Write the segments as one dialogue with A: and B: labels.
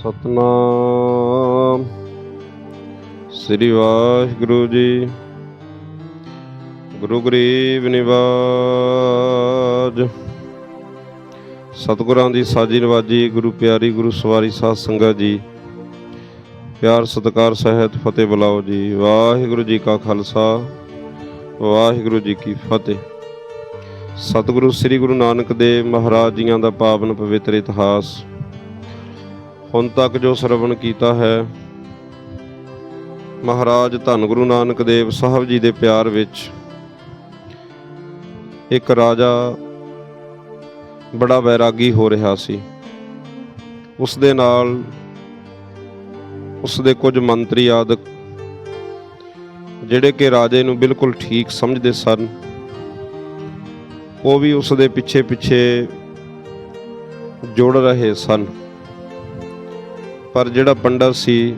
A: ਸਤਨਾਮ। ਸ੍ਰੀ ਵਾਹਿਗੁਰੂ ਜੀ। ਗੁਰੂ ਗਰੀਬ ਨਿਵਾਜ। ਸਤਿਗੁਰਾਂ ਦੀ ਸਾਜੀ ਨਵਾਜੀ ਗੁਰੂ ਪਿਆਰੀ ਗੁਰੂ ਸਵਾਰੀ ਸਾਧ ਸੰਗਤ ਜੀ। ਪਿਆਰ, ਸਤਿਕਾਰ, ਸਹਿਤ, ਫਤਿਹ ਬੁਲਾਓ ਜੀ। ਵਾਹਿਗੁਰੂ ਜੀ ਕਾ ਖਾਲਸਾ, ਵਾਹਿਗੁਰੂ ਜੀ ਕੀ ਫਤਿਹ। ਸਤਿਗੁਰੂ ਸ੍ਰੀ ਗੁਰੂ ਨਾਨਕ ਦੇਵ ਮਹਾਰਾਜ ਜੀਆਂ ਦਾ ਪਾਵਨ ਪਵਿੱਤਰ ਇਤਿਹਾਸ। ਹੁਣ ਤੱਕ ਜੋ ਸਰਵਣ ਕੀਤਾ ਹੈ, ਮਹਾਰਾਜ ਧੰਨ ਗੁਰੂ ਨਾਨਕ ਦੇਵ ਸਾਹਿਬ ਜੀ ਦੇ ਪਿਆਰ ਵਿੱਚ, ਇੱਕ ਰਾਜਾ ਬੜਾ ਵੈਰਾਗੀ ਹੋ ਰਿਹਾ ਸੀ। ਉਸ ਦੇ ਨਾਲ ਉਸ ਦੇ ਕੁਝ ਮੰਤਰੀ ਆਦਿਕ, ਜਿਹੜੇ ਕਿ ਰਾਜੇ ਨੂੰ ਬਿਲਕੁਲ ਠੀਕ ਸਮਝਦੇ ਸਨ, ਉਹ ਵੀ ਉਸ ਦੇ ਪਿੱਛੇ ਪਿੱਛੇ ਜੁੜ ਰਹੇ ਸਨ। ਪਰ ਜਿਹੜਾ ਪੰਡਤ ਸੀ,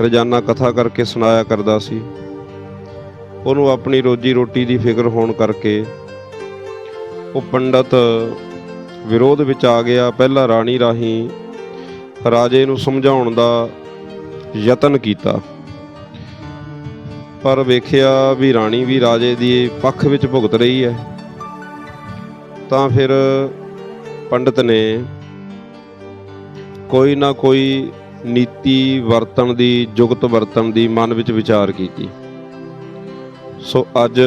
A: ਰੋਜ਼ਾਨਾ ਕਥਾ ਕਰਕੇ ਸੁਣਾਇਆ ਕਰਦਾ ਸੀ, ਉਹਨੂੰ ਆਪਣੀ ਰੋਜੀ ਰੋਟੀ ਦੀ ਫਿਕਰ ਹੋਣ ਕਰਕੇ ਉਹ ਪੰਡਤ ਵਿਰੋਧ ਵਿੱਚ ਆ ਗਿਆ। ਪਹਿਲਾਂ ਰਾਣੀ ਰਾਹੀਂ ਰਾਜੇ ਨੂੰ ਸਮਝਾਉਣ ਦਾ ਯਤਨ ਕੀਤਾ। ਪਰ ਵੇਖਿਆ ਵੀ ਰਾਣੀ ਵੀ ਰਾਜੇ ਦੀ ਪੱਖ ਵਿੱਚ ਭੁਗਤ ਰਹੀ ਹੈ। ਤਾਂ ਫਿਰ ਪੰਡਤ ਨੇ ਕੋਈ ਨਾ ਕੋਈ ਨੀਤੀ ਵਰਤਣ ਦੀ, ਜੁਗਤ ਵਰਤਣ ਦੀ ਮਨ ਵਿੱਚ ਵਿਚਾਰ ਕੀਤੀ। ਸੋ ਅੱਜ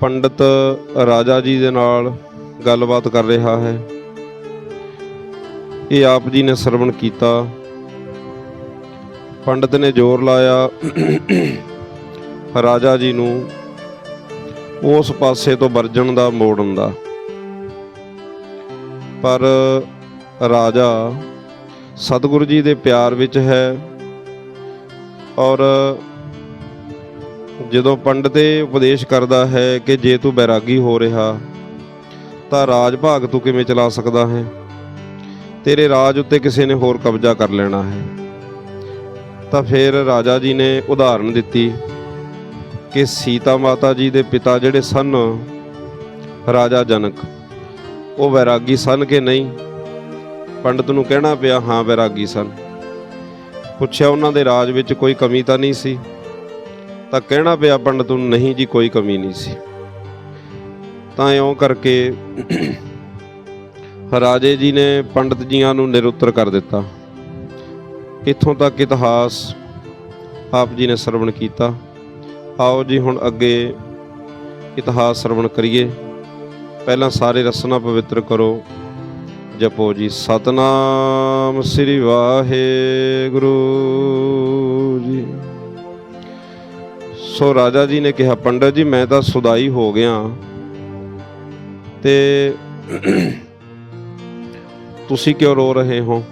A: ਪੰਡਤ ਰਾਜਾ ਜੀ ਦੇ ਨਾਲ ਗੱਲਬਾਤ ਕਰ ਰਿਹਾ ਹੈ। ਇਹ ਆਪ ਜੀ ਨੇ ਸਰਵਣ ਕੀਤਾ। ਪੰਡਤ ਨੇ ਜ਼ੋਰ ਲਾਇਆ ਰਾਜਾ ਜੀ ਨੂੰ ਉਸ ਪਾਸੇ ਤੋਂ ਵਰਜਣ ਦਾ ਮੋੜਨ ਦਾ। ਪਰ ਰਾਜਾ ਸਤਿਗੁਰੂ ਜੀ ਦੇ ਪਿਆਰ ਵਿੱਚ ਹੈ ਔਰ ਜਦੋਂ ਪੰਡਤ ਇਹ ਉਪਦੇਸ਼ ਕਰਦਾ ਹੈ ਕਿ ਜੇ ਤੂੰ ਬੈਰਾਗੀ ਹੋ ਰਿਹਾ, ਤਾਂ ਰਾਜ ਭਾਗ ਤੂੰ ਕਿਵੇਂ ਚਲਾ ਸਕਦਾ ਹੈ? ਤੇਰੇ ਰਾਜ ਉੱਤੇ ਕਿਸੇ ਨੇ ਹੋਰ ਕਬਜ਼ਾ ਕਰ ਲੈਣਾ ਹੈ। ਤਾਂ ਫਿਰ ਰਾਜਾ ਜੀ ਨੇ ਉਦਾਹਰਣ ਦਿੱਤੀ ਕਿ ਸੀਤਾ ਮਾਤਾ ਜੀ ਦੇ ਪਿਤਾ ਜਿਹੜੇ ਸਨ, ਰਾਜਾ ਜਨਕ, ਉਹ ਵੈਰਾਗੀ ਸਨ ਕਿ ਨਹੀਂ? ਪੰਡਤ ਨੂੰ ਕਹਿਣਾ ਪਿਆ, ਹਾਂ ਵੈਰਾਗੀ ਸਨ। ਪੁੱਛਿਆ ਉਹਨਾਂ ਦੇ ਰਾਜ ਵਿੱਚ ਕੋਈ ਕਮੀ ਤਾਂ ਨਹੀਂ ਸੀ? ਤਾਂ ਕਹਿਣਾ ਪਿਆ, ਪੰਡਤ ਨੂੰ ਨਹੀਂ ਜੀ, ਕੋਈ ਕਮੀ ਨਹੀਂ ਸੀ। ਤਾਂ ਇਉਂ ਕਰਕੇ ਰਾਜੇ ਜੀ ਨੇ ਪੰਡਤ ਜੀਆਂ ਨੂੰ ਨਿਰੁੱਤਰ ਕਰ ਦਿੱਤਾ। ਇੱਥੋਂ ਤੱਕ ਇਤਿਹਾਸ ਆਪ ਜੀ ਨੇ ਸਰਵਣ ਕੀਤਾ। ਆਓ ਜੀ, ਹੁਣ ਅੱਗੇ ਇਤਿਹਾਸ ਸਰਵਣ ਕਰੀਏ। ਪਹਿਲਾਂ ਸਾਰੇ ਰਸਨਾ ਪਵਿੱਤਰ ਕਰੋ। ਜਪੋ ਜੀ। ਸਤਨਾਮ ਸ੍ਰੀ ਵਾਹਿਗੁਰੂ ਜੀ। ਸੋ ਰਾਜਾ ਜੀ ਨੇ ਕਿਹਾ, ਪੰਡਤ ਜੀ, ਮੈਂ ਤਾਂ ਸੁਦਾਈ ਹੋ ਗਿਆ। ਤੇ ਤੁਸੀਂ ਕਿਉਂ ਰੋ ਰਹੇ ਹੋ?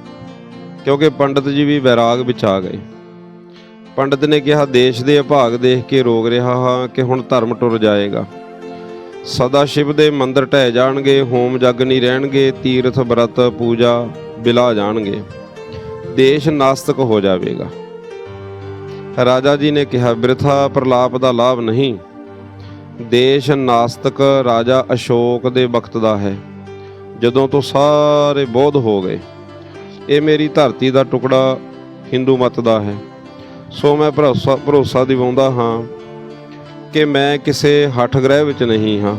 A: ਕਿਉਂਕਿ ਪੰਡਤ ਜੀ ਵੀ ਵੈਰਾਗ ਵਿੱਚ ਆ ਗਏ। ਪੰਡਤ ਨੇ ਕਿਹਾ, ਦੇਸ਼ ਦੇ ਅਭਾਗ ਦੇਖ ਕੇ ਰੋਗ ਰਿਹਾ ਹਾਂ ਕਿ ਹੁਣ ਧਰਮ ਟੁਰ ਜਾਏਗਾ। ਸਦਾ ਸ਼ਿਵ ਦੇ ਮੰਦਰ ਢਹਿ ਜਾਣਗੇ, ਹੋਮ ਜਗ ਨਹੀਂ ਰਹਿਣਗੇ, ਤੀਰਥ ਬ੍ਰਤ ਪੂਜਾ ਬਿਲਾ ਜਾਣਗੇ। ਦੇਸ਼ ਨਾਸਤਕ ਹੋ ਜਾਵੇਗਾ। ਰਾਜਾ ਜੀ ਨੇ ਕਿਹਾ, ਬਿਰਥਾ ਪ੍ਰਲਾਪ ਦਾ ਲਾਭ ਨਹੀਂ। ਦੇਸ਼ ਨਾਸਤਕ ਰਾਜਾ ਅਸ਼ੋਕ ਦੇ ਵਕਤ ਦਾ ਹੈ। ਜਦੋਂ ਤੋਂ ਸਾਰੇ ਬੋਧ ਹੋ ਗਏ, ਇਹ ਮੇਰੀ ਧਰਤੀ ਦਾ ਟੁਕੜਾ ਹਿੰਦੂ ਮਤ ਦਾ ਹੈ। ਸੋ ਮੈਂ ਭਰੋਸਾ ਭਰੋਸਾ ਦਿਵਾਉਂਦਾ ਹਾਂ ਕਿ ਮੈਂ ਕਿਸੇ ਹੱਠ ਗ੍ਰਹਿ ਵਿੱਚ ਨਹੀਂ ਹਾਂ।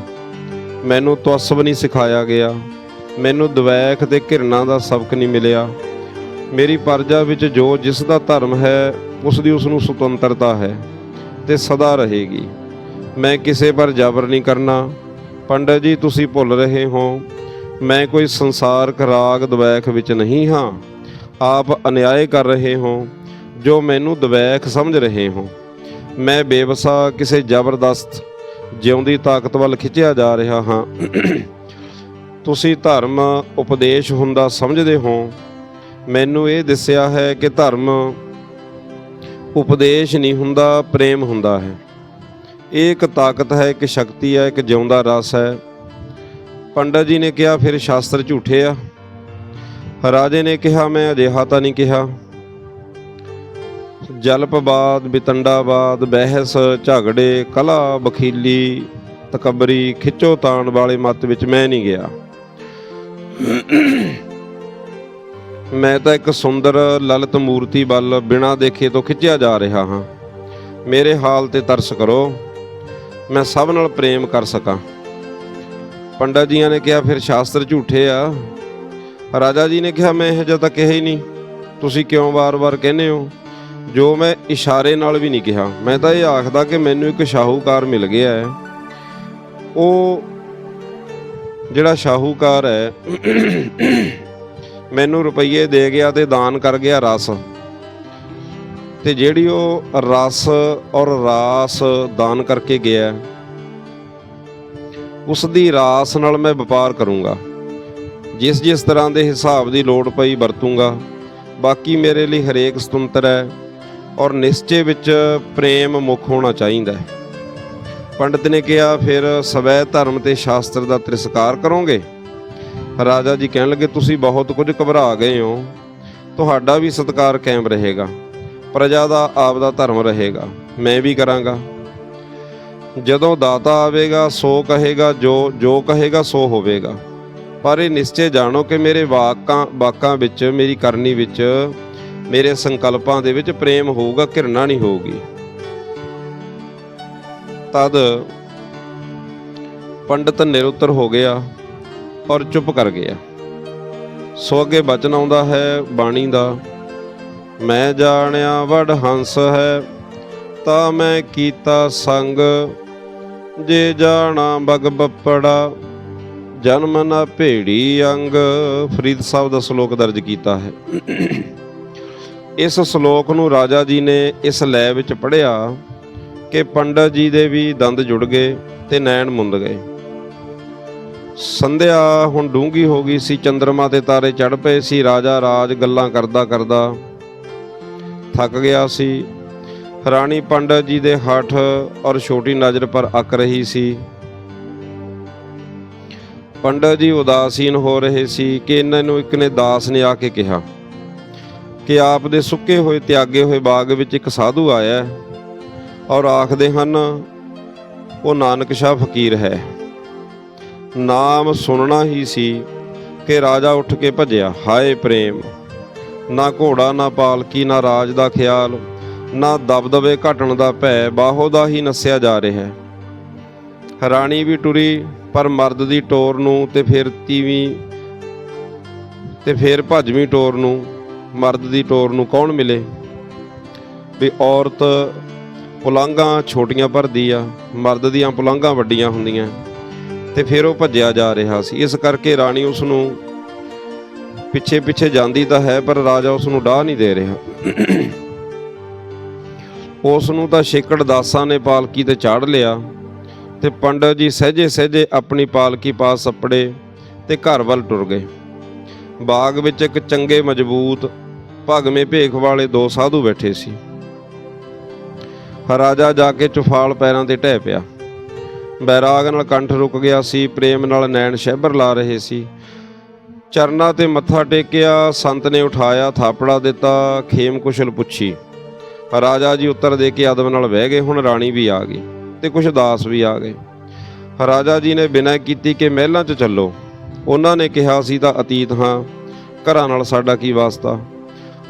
A: ਮੈਨੂੰ ਤਵਸਬ ਨਹੀਂ ਸਿਖਾਇਆ ਗਿਆ। ਮੈਨੂੰ ਦਵੈਖ ਤੇ ਘਿਰਣਾ ਦਾ ਸਬਕ ਨਹੀਂ ਮਿਲਿਆ। ਮੇਰੀ ਪਰਜਾ ਵਿੱਚ ਜੋ ਜਿਸ ਦਾ ਧਰਮ ਹੈ, ਉਸ ਦੀ ਉਸ ਨੂੰ ਸੁਤੰਤਰਤਾ ਹੈ ਤੇ ਸਦਾ ਰਹੇਗੀ। ਮੈਂ ਕਿਸੇ ਪਰ ਜ਼ਬਰ ਨਹੀਂ ਕਰਨਾ। ਪੰਡਤ ਜੀ, ਤੁਸੀਂ ਭੁੱਲ ਰਹੇ ਹੋ। ਮੈਂ ਕੋਈ ਸੰਸਾਰਕ ਰਾਗ ਦਵੈਖ ਵਿੱਚ ਨਹੀਂ ਹਾਂ। ਆਪ ਅਨਿਆਏ ਕਰ ਰਹੇ ਹੋ। ਜੋ ਮੈਨੂੰ ਦਵੈਖ ਸਮਝ ਰਹੇ ਹੋ। ਮੈਂ ਬੇਵਸਾ ਕਿਸੇ ਜ਼ਬਰਦਸਤ ਜਿਉਂਦੀ ਤਾਕਤ ਵੱਲ ਖਿੱਚਿਆ ਜਾ ਰਿਹਾ ਹਾਂ। ਤੁਸੀਂ ਧਰਮ ਉਪਦੇਸ਼ ਹੁੰਦਾ ਸਮਝਦੇ ਹੋ। ਮੈਨੂੰ ਇਹ ਦੱਸਿਆ ਹੈ ਕਿ ਧਰਮ ਉਪਦੇਸ਼ ਨਹੀਂ ਹੁੰਦਾ, ਪ੍ਰੇਮ ਹੁੰਦਾ ਹੈ। ਇਹ ਇੱਕ ਤਾਕਤ ਹੈ, ਇੱਕ ਸ਼ਕਤੀ ਹੈ, ਇੱਕ ਜਿਉਂਦਾ ਰਸ ਹੈ। ਪੰਡਤ ਜੀ ਨੇ ਕਿਹਾ, ਫਿਰ ਸ਼ਾਸਤਰ ਝੂਠੇ ਆ। ਰਾਜੇ ਨੇ ਕਿਹਾ, ਮੈਂ ਅਜਿਹਾ ਤਾਂ ਨਹੀਂ ਕਿਹਾ। ਜਲਪਬਾਦ ਬਿਤੰਡਾਬਾਦ ਬਹਿਸ, ਝਗੜੇ, ਕਲਾ ਬਖੀਲੀ ਤਕਬਰੀ, ਖਿੱਚੋ ਤਾਣ ਵਾਲੇ ਮਤ ਵਿੱਚ ਮੈਂ ਨਹੀਂ ਗਿਆ। ਮੈਂ ਤਾਂ ਇੱਕ ਸੁੰਦਰ ਲਲਿਤ ਮੂਰਤੀ ਵੱਲ ਬਿਨਾਂ ਦੇਖੇ ਤੋਂ ਖਿੱਚਿਆ ਜਾ ਰਿਹਾ ਹਾਂ। ਮੇਰੇ ਹਾਲ ਤੇ ਤਰਸ ਕਰੋ। ਮੈਂ ਸਭ ਨਾਲ ਪ੍ਰੇਮ ਕਰ ਸਕਾਂ। ਪੰਡਤ ਜੀਆਂ ਨੇ ਕਿਹਾ, ਫਿਰ ਸ਼ਾਸਤਰ ਝੂਠੇ ਆ। ਰਾਜਾ ਜੀ ਨੇ ਕਿਹਾ, ਮੈਂ ਇਹ ਜਿਹਾ ਤਾਂ ਕਿਹਾ ਹੀ ਨਹੀਂ। ਤੁਸੀਂ ਕਿਉਂ ਵਾਰ-ਵਾਰ ਕਹਿੰਦੇ ਹੋ? ਜੋ ਮੈਂ ਇਸ਼ਾਰੇ ਨਾਲ ਵੀ ਨਹੀਂ ਕਿਹਾ। ਮੈਂ ਤਾਂ ਇਹ ਆਖਦਾ ਕਿ ਮੈਨੂੰ ਇੱਕ ਸ਼ਾਹੂਕਾਰ ਮਿਲ ਗਿਆ ਹੈ। ਉਹ ਜਿਹੜਾ ਸ਼ਾਹੂਕਾਰ ਹੈ, ਮੈਨੂੰ ਰੁਪਈਏ ਦੇ ਗਿਆ ਤੇ ਦਾਨ ਕਰ ਗਿਆ ਰਸ। ਤੇ ਜਿਹੜੀ ਉਹ ਰਸ ਔਰ ਰਾਸ ਦਾਨ ਕਰਕੇ ਗਿਆ ਉਸ ਦੀ ਰਾਸ ਨਾਲ ਮੈਂ ਵਪਾਰ ਕਰੂੰਗਾ। ਜਿਸ ਜਿਸ ਤਰ੍ਹਾਂ ਦੇ ਹਿਸਾਬ ਦੀ ਲੋੜ ਪਈ ਵਰਤੂੰਗਾ। ਬਾਕੀ ਮੇਰੇ ਲਈ ਹਰੇਕ ਸੁਤੰਤਰ ਹੈ। ਔਰ ਨਿਸ਼ਚੇ ਵਿੱਚ ਪ੍ਰੇਮ ਮੁੱਖ ਹੋਣਾ ਚਾਹੀਦਾ ਹੈ। ਪੰਡਤ ਨੇ ਕਿਹਾ, ਫਿਰ ਸਵੈ ਧਰਮ ਤੇ ਸ਼ਾਸਤਰ ਦਾ ਤਿਰਸਕਾਰ ਕਰੋਗੇ? ਰਾਜਾ ਜੀ ਕਹਿਣ ਲੱਗੇ, ਤੁਸੀਂ ਬਹੁਤ ਕੁਝ ਘਬਰਾ ਗਏ ਹੋ। ਤੁਹਾਡਾ ਵੀ ਸਤਕਾਰ ਕਾਇਮ ਰਹੇਗਾ। ਪ੍ਰਜਾ ਦਾ ਆਪ ਦਾ ਧਰਮ ਰਹੇਗਾ। ਮੈਂ ਵੀ ਕਰਾਂਗਾ। ਜਦੋਂ ਦਾਤਾ ਆਵੇਗਾ, ਸੋ ਕਹੇਗਾ, ਜੋ ਜੋ ਕਹੇਗਾ, ਸੋ ਹੋਵੇਗਾ। ਪਰ ਇਹ ਨਿਸ਼ਚੈ ਜਾਣੋ ਕਿ ਮੇਰੇ ਵਾਕਾਂ ਵਾਕਾਂ ਵਿੱਚ, ਮੇਰੀ ਕਰਨੀ ਵਿੱਚ ਮੇਰੇ ਸੰਕਲਪਾਂ ਦੇ ਵਿੱਚ ਪ੍ਰੇਮ ਹੋਊਗਾ ਘਿਰਣਾ ਨਹੀਂ ਹੋਊਗੀ। ਤਦ ਪੰਡਤ ਨਿਰੁੱਤਰ ਹੋ ਗਿਆ ਔਰ ਚੁੱਪ ਕਰ ਗਿਆ। ਸੋ ਅੱਗੇ ਬਚਨ ਆਉਂਦਾ ਹੈ ਬਾਣੀ ਦਾ, ਮੈਂ ਜਾਣਿਆ ਵਡ ਹੰਸ ਹੈ, ਤਾਂ ਮੈਂ ਕੀਤਾ ਸੰਗ। ਜੇ ਜਾਣਾ ਬਗ ਬੱਪੜਾ, ਜਨਮ ਨਾ ਭੇੜੀ ਅੰਗ। ਫਰੀਦ ਸਾਹਿਬ ਦਾ ਸ਼ਲੋਕ ਦਰਜ ਕੀਤਾ ਹੈ। ਇਸ ਸ਼ਲੋਕ ਨੂੰ ਰਾਜਾ ਜੀ ਨੇ ਇਸ ਲੈ ਵਿੱਚ ਪੜ੍ਹਿਆ ਕਿ ਪੰਡਤ ਜੀ ਦੇ ਵੀ ਦੰਦ ਜੁੜ ਗਏ ਤੇ ਨੈਣ ਮੁੰਦ ਗਏ। ਸੰਧਿਆ ਹੁਣ ਡੂੰਗੀ ਹੋ ਗਈ ਸੀ, ਚੰਦਰਮਾ ਤੇ ਤਾਰੇ ਚੜ ਪਏ ਸੀ, ਰਾਜਾ ਰਾਜ ਗੱਲਾਂ ਕਰਦਾ ਕਰਦਾ ਥੱਕ ਗਿਆ ਸੀ। ਰਾਣੀ ਪੰਡਤ ਜੀ ਦੇ ਹੱਠ ਔਰ ਛੋਟੀ ਨਜ਼ਰ ਪਰ ਅੱਕ ਰਹੀ ਸੀ। ਪੰਡਤ ਜੀ ਉਦਾਸੀਨ ਹੋ ਰਹੇ ਸੀ ਕਿ ਇਹਨਾਂ ਨੂੰ ਇੱਕ ਨੇ ਦਾਸ ਨੇ ਆ ਕੇ ਕਿਹਾ। ਕਿ ਆਪ ਦੇ ਸੁੱਕੇ ਹੋਏ ਤਿਆਗੇ ਹੋਏ ਬਾਗ ਵਿੱਚ ਇੱਕ ਸਾਧੂ ਆਇਆ ਔਰ ਆਖਦੇ ਹਨ, ਉਹ ਨਾਨਕ ਸ਼ਾਹ ਫਕੀਰ ਹੈ। ਨਾਮ ਸੁਣਨਾ ਹੀ ਸੀ ਕਿ ਰਾਜਾ ਉੱਠ ਕੇ ਭੱਜਿਆ, ਹਾਏ ਪ੍ਰੇਮ, ਨਾ ਘੋੜਾ, ਨਾ ਪਾਲਕੀ, ਨਾ ਰਾਜ ਦਾ ਖਿਆਲ, ਨਾ ਦਬਦਬੇ ਘਟਣ ਦਾ ਭੈ, ਬਾਹੋ ਦਾ ਹੀ ਨਸਿਆ ਜਾ ਰਿਹਾ ਹੈ। ਰਾਣੀ ਵੀ ਟੁਰੀ, ਪਰ ਮਰਦ ਦੀ ਟੋਰ ਨੂੰ ਤੇ ਫਿਰ ਤੀਵੀਂ, ਤੇ ਫਿਰ ਭੱਜਵੀਂ ਟੋਰ ਨੂੰ ਮਰਦ ਦੀ ਟੋਰ ਨੂੰ ਕੌਣ ਮਿਲੇ? ਵੀ ਔਰਤ ਪੁਲਾਂਘਾਂ ਛੋਟੀਆਂ ਭਰਦੀ ਆ, ਮਰਦ ਦੀਆਂ ਪੁਲਾਂਘਾਂ ਵੱਡੀਆਂ ਹੁੰਦੀਆਂ। ਤੇ ਫਿਰ ਉਹ ਭੱਜਿਆ ਜਾ ਰਿਹਾ ਸੀ। ਇਸ ਕਰਕੇ ਰਾਣੀ ਉਸ ਨੂੰ ਪਿੱਛੇ ਪਿੱਛੇ ਜਾਂਦੀ ਤਾਂ ਹੈ, ਪਰ ਰਾਜਾ ਉਸ ਨੂੰ ਡਾਹ ਨਹੀਂ ਦੇ ਰਿਹਾ। ਉਸ ਨੂੰ ਤਾਂ ਛੇਕੜ ਦਾਸਾਂ ਨੇ ਪਾਲਕੀ ਤੇ ਚਾੜ ਲਿਆ ਤੇ ਪੰਡਤ ਜੀ ਸਹਜੇ ਸਹਜੇ ਆਪਣੀ ਪਾਲਕੀ ਪਾਸ ਸੱਪੜੇ ਤੇ ਘਰ ਵੱਲ ਟੁਰ ਗਏ। ਬਾਗ ਵਿੱਚ ਇੱਕ ਚੰਗੇ ਮਜ਼ਬੂਤ ਭਗਵੇਂ ਭੇਖ ਵਾਲੇ ਦੋ ਸਾਧੂ ਬੈਠੇ ਸੀ। ਰਾਜਾ ਜਾ ਕੇ ਚੁਫਾਲ ਪੈਰਾਂ ਤੇ ਢਹਿ ਪਿਆ। ਬੈਰਾਗ ਨਾਲ ਕੰਠ ਰੁਕ ਗਿਆ ਸੀ, ਪ੍ਰੇਮ ਨਾਲ ਨੈਣ ਸ਼ਹਿਬਰ ਲਾ ਰਹੇ ਸੀ। ਚਰਨਾ ਤੇ ਮੱਥਾ ਟੇਕਿਆ, ਸੰਤ ਨੇ ਉਠਾਇਆ, ਥਾਪੜਾ ਦਿੱਤਾ, ਖੇਮ ਕੁਸ਼ਲ ਪੁੱਛੀ। ਰਾਜਾ ਜੀ ਉੱਤਰ ਦੇ ਕੇ ਆਦਮ ਨਾਲ ਬਹਿ ਗਏ, ਹੁਣ ਰਾਣੀ ਵੀ ਆ ਗਈ ਤੇ ਕੁਝ ਦਾਸ ਵੀ ਆ ਗਏ। ਰਾਜਾ ਜੀ ਨੇ ਬਿਨਾਂ ਕੀਤੀ ਕਿ ਮਹਿਲਾਂ 'ਚ ਚੱਲੋ। ਉਹਨਾਂ ਨੇ ਕਿਹਾ ਸੀ ਤਾਂ, ਅਤੀਤ ਹਾਂ, ਘਰਾਂ ਨਾਲ ਸਾਡਾ ਕੀ ਵਾਸਤਾ?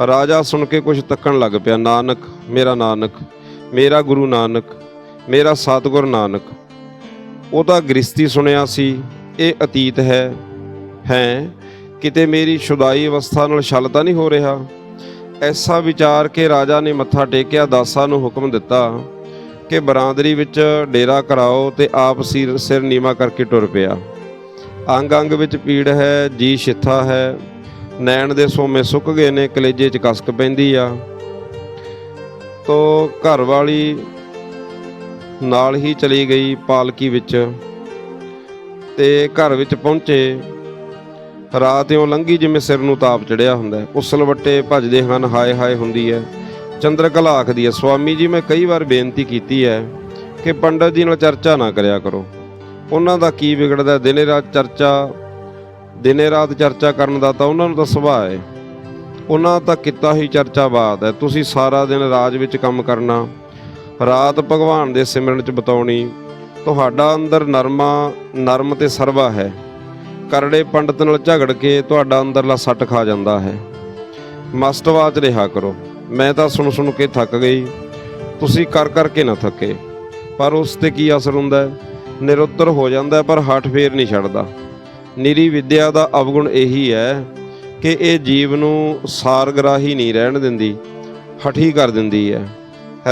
A: ਰਾਜਾ ਸੁਣ ਕੇ ਕੁਝ ਤੱਕਣ ਲੱਗ ਪਿਆ, ਨਾਨਕ, ਮੇਰਾ ਨਾਨਕ, ਮੇਰਾ ਗੁਰੂ ਨਾਨਕ, ਮੇਰਾ ਸਤਿਗੁਰ ਨਾਨਕ। ਉਹਦਾ ਤਾਂ ਗ੍ਰਸਤੀ ਸੁਣਿਆ ਸੀ, ਇਹ ਅਤੀਤ ਹੈ ਹੈ, ਕਿਤੇ ਮੇਰੀ ਸ਼ੁਦਾਈ ਅਵਸਥਾ ਨਾਲ ਛਲ ਤਾਂ ਨਹੀਂ ਹੋ ਰਿਹਾ? ਐਸਾ ਵਿਚਾਰ ਕੇ ਰਾਜਾ ਨੇ ਮੱਥਾ ਟੇਕਿਆ, ਦਾਸਾਂ ਨੂੰ ਹੁਕਮ ਦਿੱਤਾ ਕਿ ਬਰਾਦਰੀ ਵਿੱਚ ਡੇਰਾ ਕਰਾਓ ਤੇ ਆਪ ਸਿਰ ਸਿਰ ਨੀਵਾ ਕਰਕੇ ਟੁਰ ਪਿਆ। ਅੰਗ ਅੰਗ ਵਿੱਚ ਪੀੜ ਹੈ, ਜੀ ਛਿੱਥਾ ਹੈ ਨੈਣ ਦੇ ਸੋਮੇ ਸੁੱਕ ਗਏ ਨੇ, ਕਲੇਜੇ 'ਚ ਕਸਕ ਪੈਂਦੀ ਆ। ਤੋ ਘਰ ਵਾਲੀ ਨਾਲ ਹੀ ਚਲੀ ਗਈ ਪਾਲਕੀ ਵਿੱਚ ਤੇ ਘਰ ਵਿੱਚ ਪਹੁੰਚੇ। ਰਾਤ ਇਉਂ ਲੰਘੀ ਜਿਵੇਂ ਸਿਰ ਨੂੰ ਤਾਪ ਚੜਿਆ ਹੁੰਦਾ ਉਸਲਵੱਟੇ ਭੱਜਦੇ ਹਨ, ਹਾਏ ਹਾਏ ਹੁੰਦੀ ਹੈ। ਚੰਦਰਕਲਾ ਆਖਦੀ ਹੈ, ਸਵਾਮੀ ਜੀ, ਮੈਂ ਕਈ ਵਾਰ ਬੇਨਤੀ ਕੀਤੀ ਹੈ ਕਿ ਪੰਡਤ ਜੀ ਨਾਲ ਚਰਚਾ ਨਾ ਕਰਿਆ ਕਰੋ। ਉਹਨਾਂ ਦਾ ਕੀ ਵਿਗੜਦਾ ਦਿਨੇ ਰਾਤ ਚਰਚਾ ਦਿਨੇ ਰਾਤ ਚਰਚਾ ਕਰਨ ਦਾ ਤਾਂ ਉਹਨਾਂ ਨੂੰ ਤਾਂ ਸੁਭਾਅ ਹੈ। ਉਹਨਾਂ ਤਾਂ ਕੀਤਾ ਹੀ ਚਰਚਾਵਾਦ ਹੈ। ਤੁਸੀਂ ਸਾਰਾ ਦਿਨ ਰਾਜ ਵਿੱਚ ਕੰਮ ਕਰਨਾ, ਰਾਤ ਭਗਵਾਨ ਦੇ ਸਿਮਰਨ 'ਚ ਬਤਾਉਣੀ, ਤੁਹਾਡਾ ਅੰਦਰ ਨਰਮਾ, ਨਰਮ ਤੇ ਸਰਵਾ ਹੈ। ਕਰੜੇ ਪੰਡਤ ਨਾਲ ਝਗੜ ਕੇ ਤੁਹਾਡਾ ਅੰਦਰਲਾ ਸੱਟ ਖਾ ਜਾਂਦਾ ਹੈ। ਮਸਤਵਾਚ ਰਿਹਾ ਕਰੋ। ਮੈਂ ਤਾਂ ਸੁਣ ਸੁਣ ਕੇ ਥੱਕ ਗਈ। ਤੁਸੀਂ ਕਰ ਕਰਕੇ ਨਾ ਥੱਕੇ। ਪਰ ਉਸ ਤੇ ਕੀ ਅਸਰ ਹੁੰਦਾ ਨਿਰੁੱਤਰ ਹੋ ਜਾਂਦਾ ਪਰ ਹੱਠ ਫੇਰ ਨਹੀਂ ਛੱਡਦਾ। ਨਿਰੀ ਵਿਦਿਆ ਦਾ ਅਵਗੁਣ ਇਹੀ ਹੈ ਕਿ ਇਹ ਜੀਵ ਨੂੰ ਸਾਰਗਰਾਹੀ ਨਹੀਂ ਰਹਿਣ ਦਿੰਦੀ, ਹਠੀ ਕਰ ਦਿੰਦੀ ਹੈ।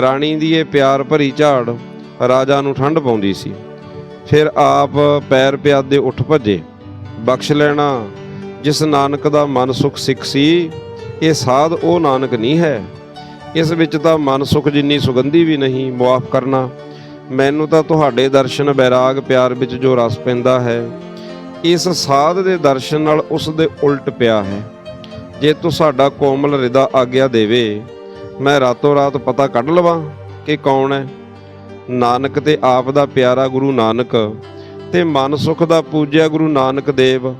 A: ਰਾਣੀ ਦੀ ਇਹ ਪਿਆਰ ਭਰੀ ਝਾੜ ਰਾਜਾ ਨੂੰ ਠੰਡ ਪਾਉਂਦੀ ਸੀ। ਫਿਰ ਆਪ ਪੈਰ ਪਿਆਦੇ ਉੱਠ ਭੱਜੇ, ਬਖਸ਼ ਲੈਣਾ, ਜਿਸ ਨਾਨਕ ਦਾ ਮਨ ਸੁਖ ਸਿੱਖ ਸੀ, ਇਹ ਸਾਧ ਉਹ ਨਾਨਕ ਨਹੀਂ ਹੈ। ਇਸ ਵਿੱਚ ਤਾਂ ਮਨ ਸੁਖ ਜਿੰਨੀ ਸੁਗੰਧੀ ਵੀ ਨਹੀਂ, ਮੁਆਫ ਕਰਨਾ। ਮੈਨੂੰ ਤਾਂ ਤੁਹਾਡੇ ਦਰਸ਼ਨ ਬੈਰਾਗ ਪਿਆਰ ਵਿੱਚ ਜੋ ਰਸ ਪੈਂਦਾ ਹੈ ਇਸ ਸਾਧ ਦੇ ਦਰਸ਼ਨ ਨਾਲ ਉਸ ਦੇ ਉਲਟ ਪਿਆ ਹੈ। ਜੇ ਤੂੰ ਸਾਡਾ ਕੋਮਲ ਰਿਦਾ ਆਗਿਆ ਦੇਵੇ, ਮੈਂ ਰਾਤੋਂ ਰਾਤ ਪਤਾ ਕੱਢ ਲਵਾਂ ਕਿ ਕੌਣ ਹੈ। ਨਾਨਕ ਤੇ ਆਪ ਦਾ ਪਿਆਰਾ ਗੁਰੂ ਨਾਨਕ ਤੇ ਮਨ ਸੁਖ ਦਾ ਪੂਜਿਆ ਗੁਰੂ ਨਾਨਕ ਦੇਵ,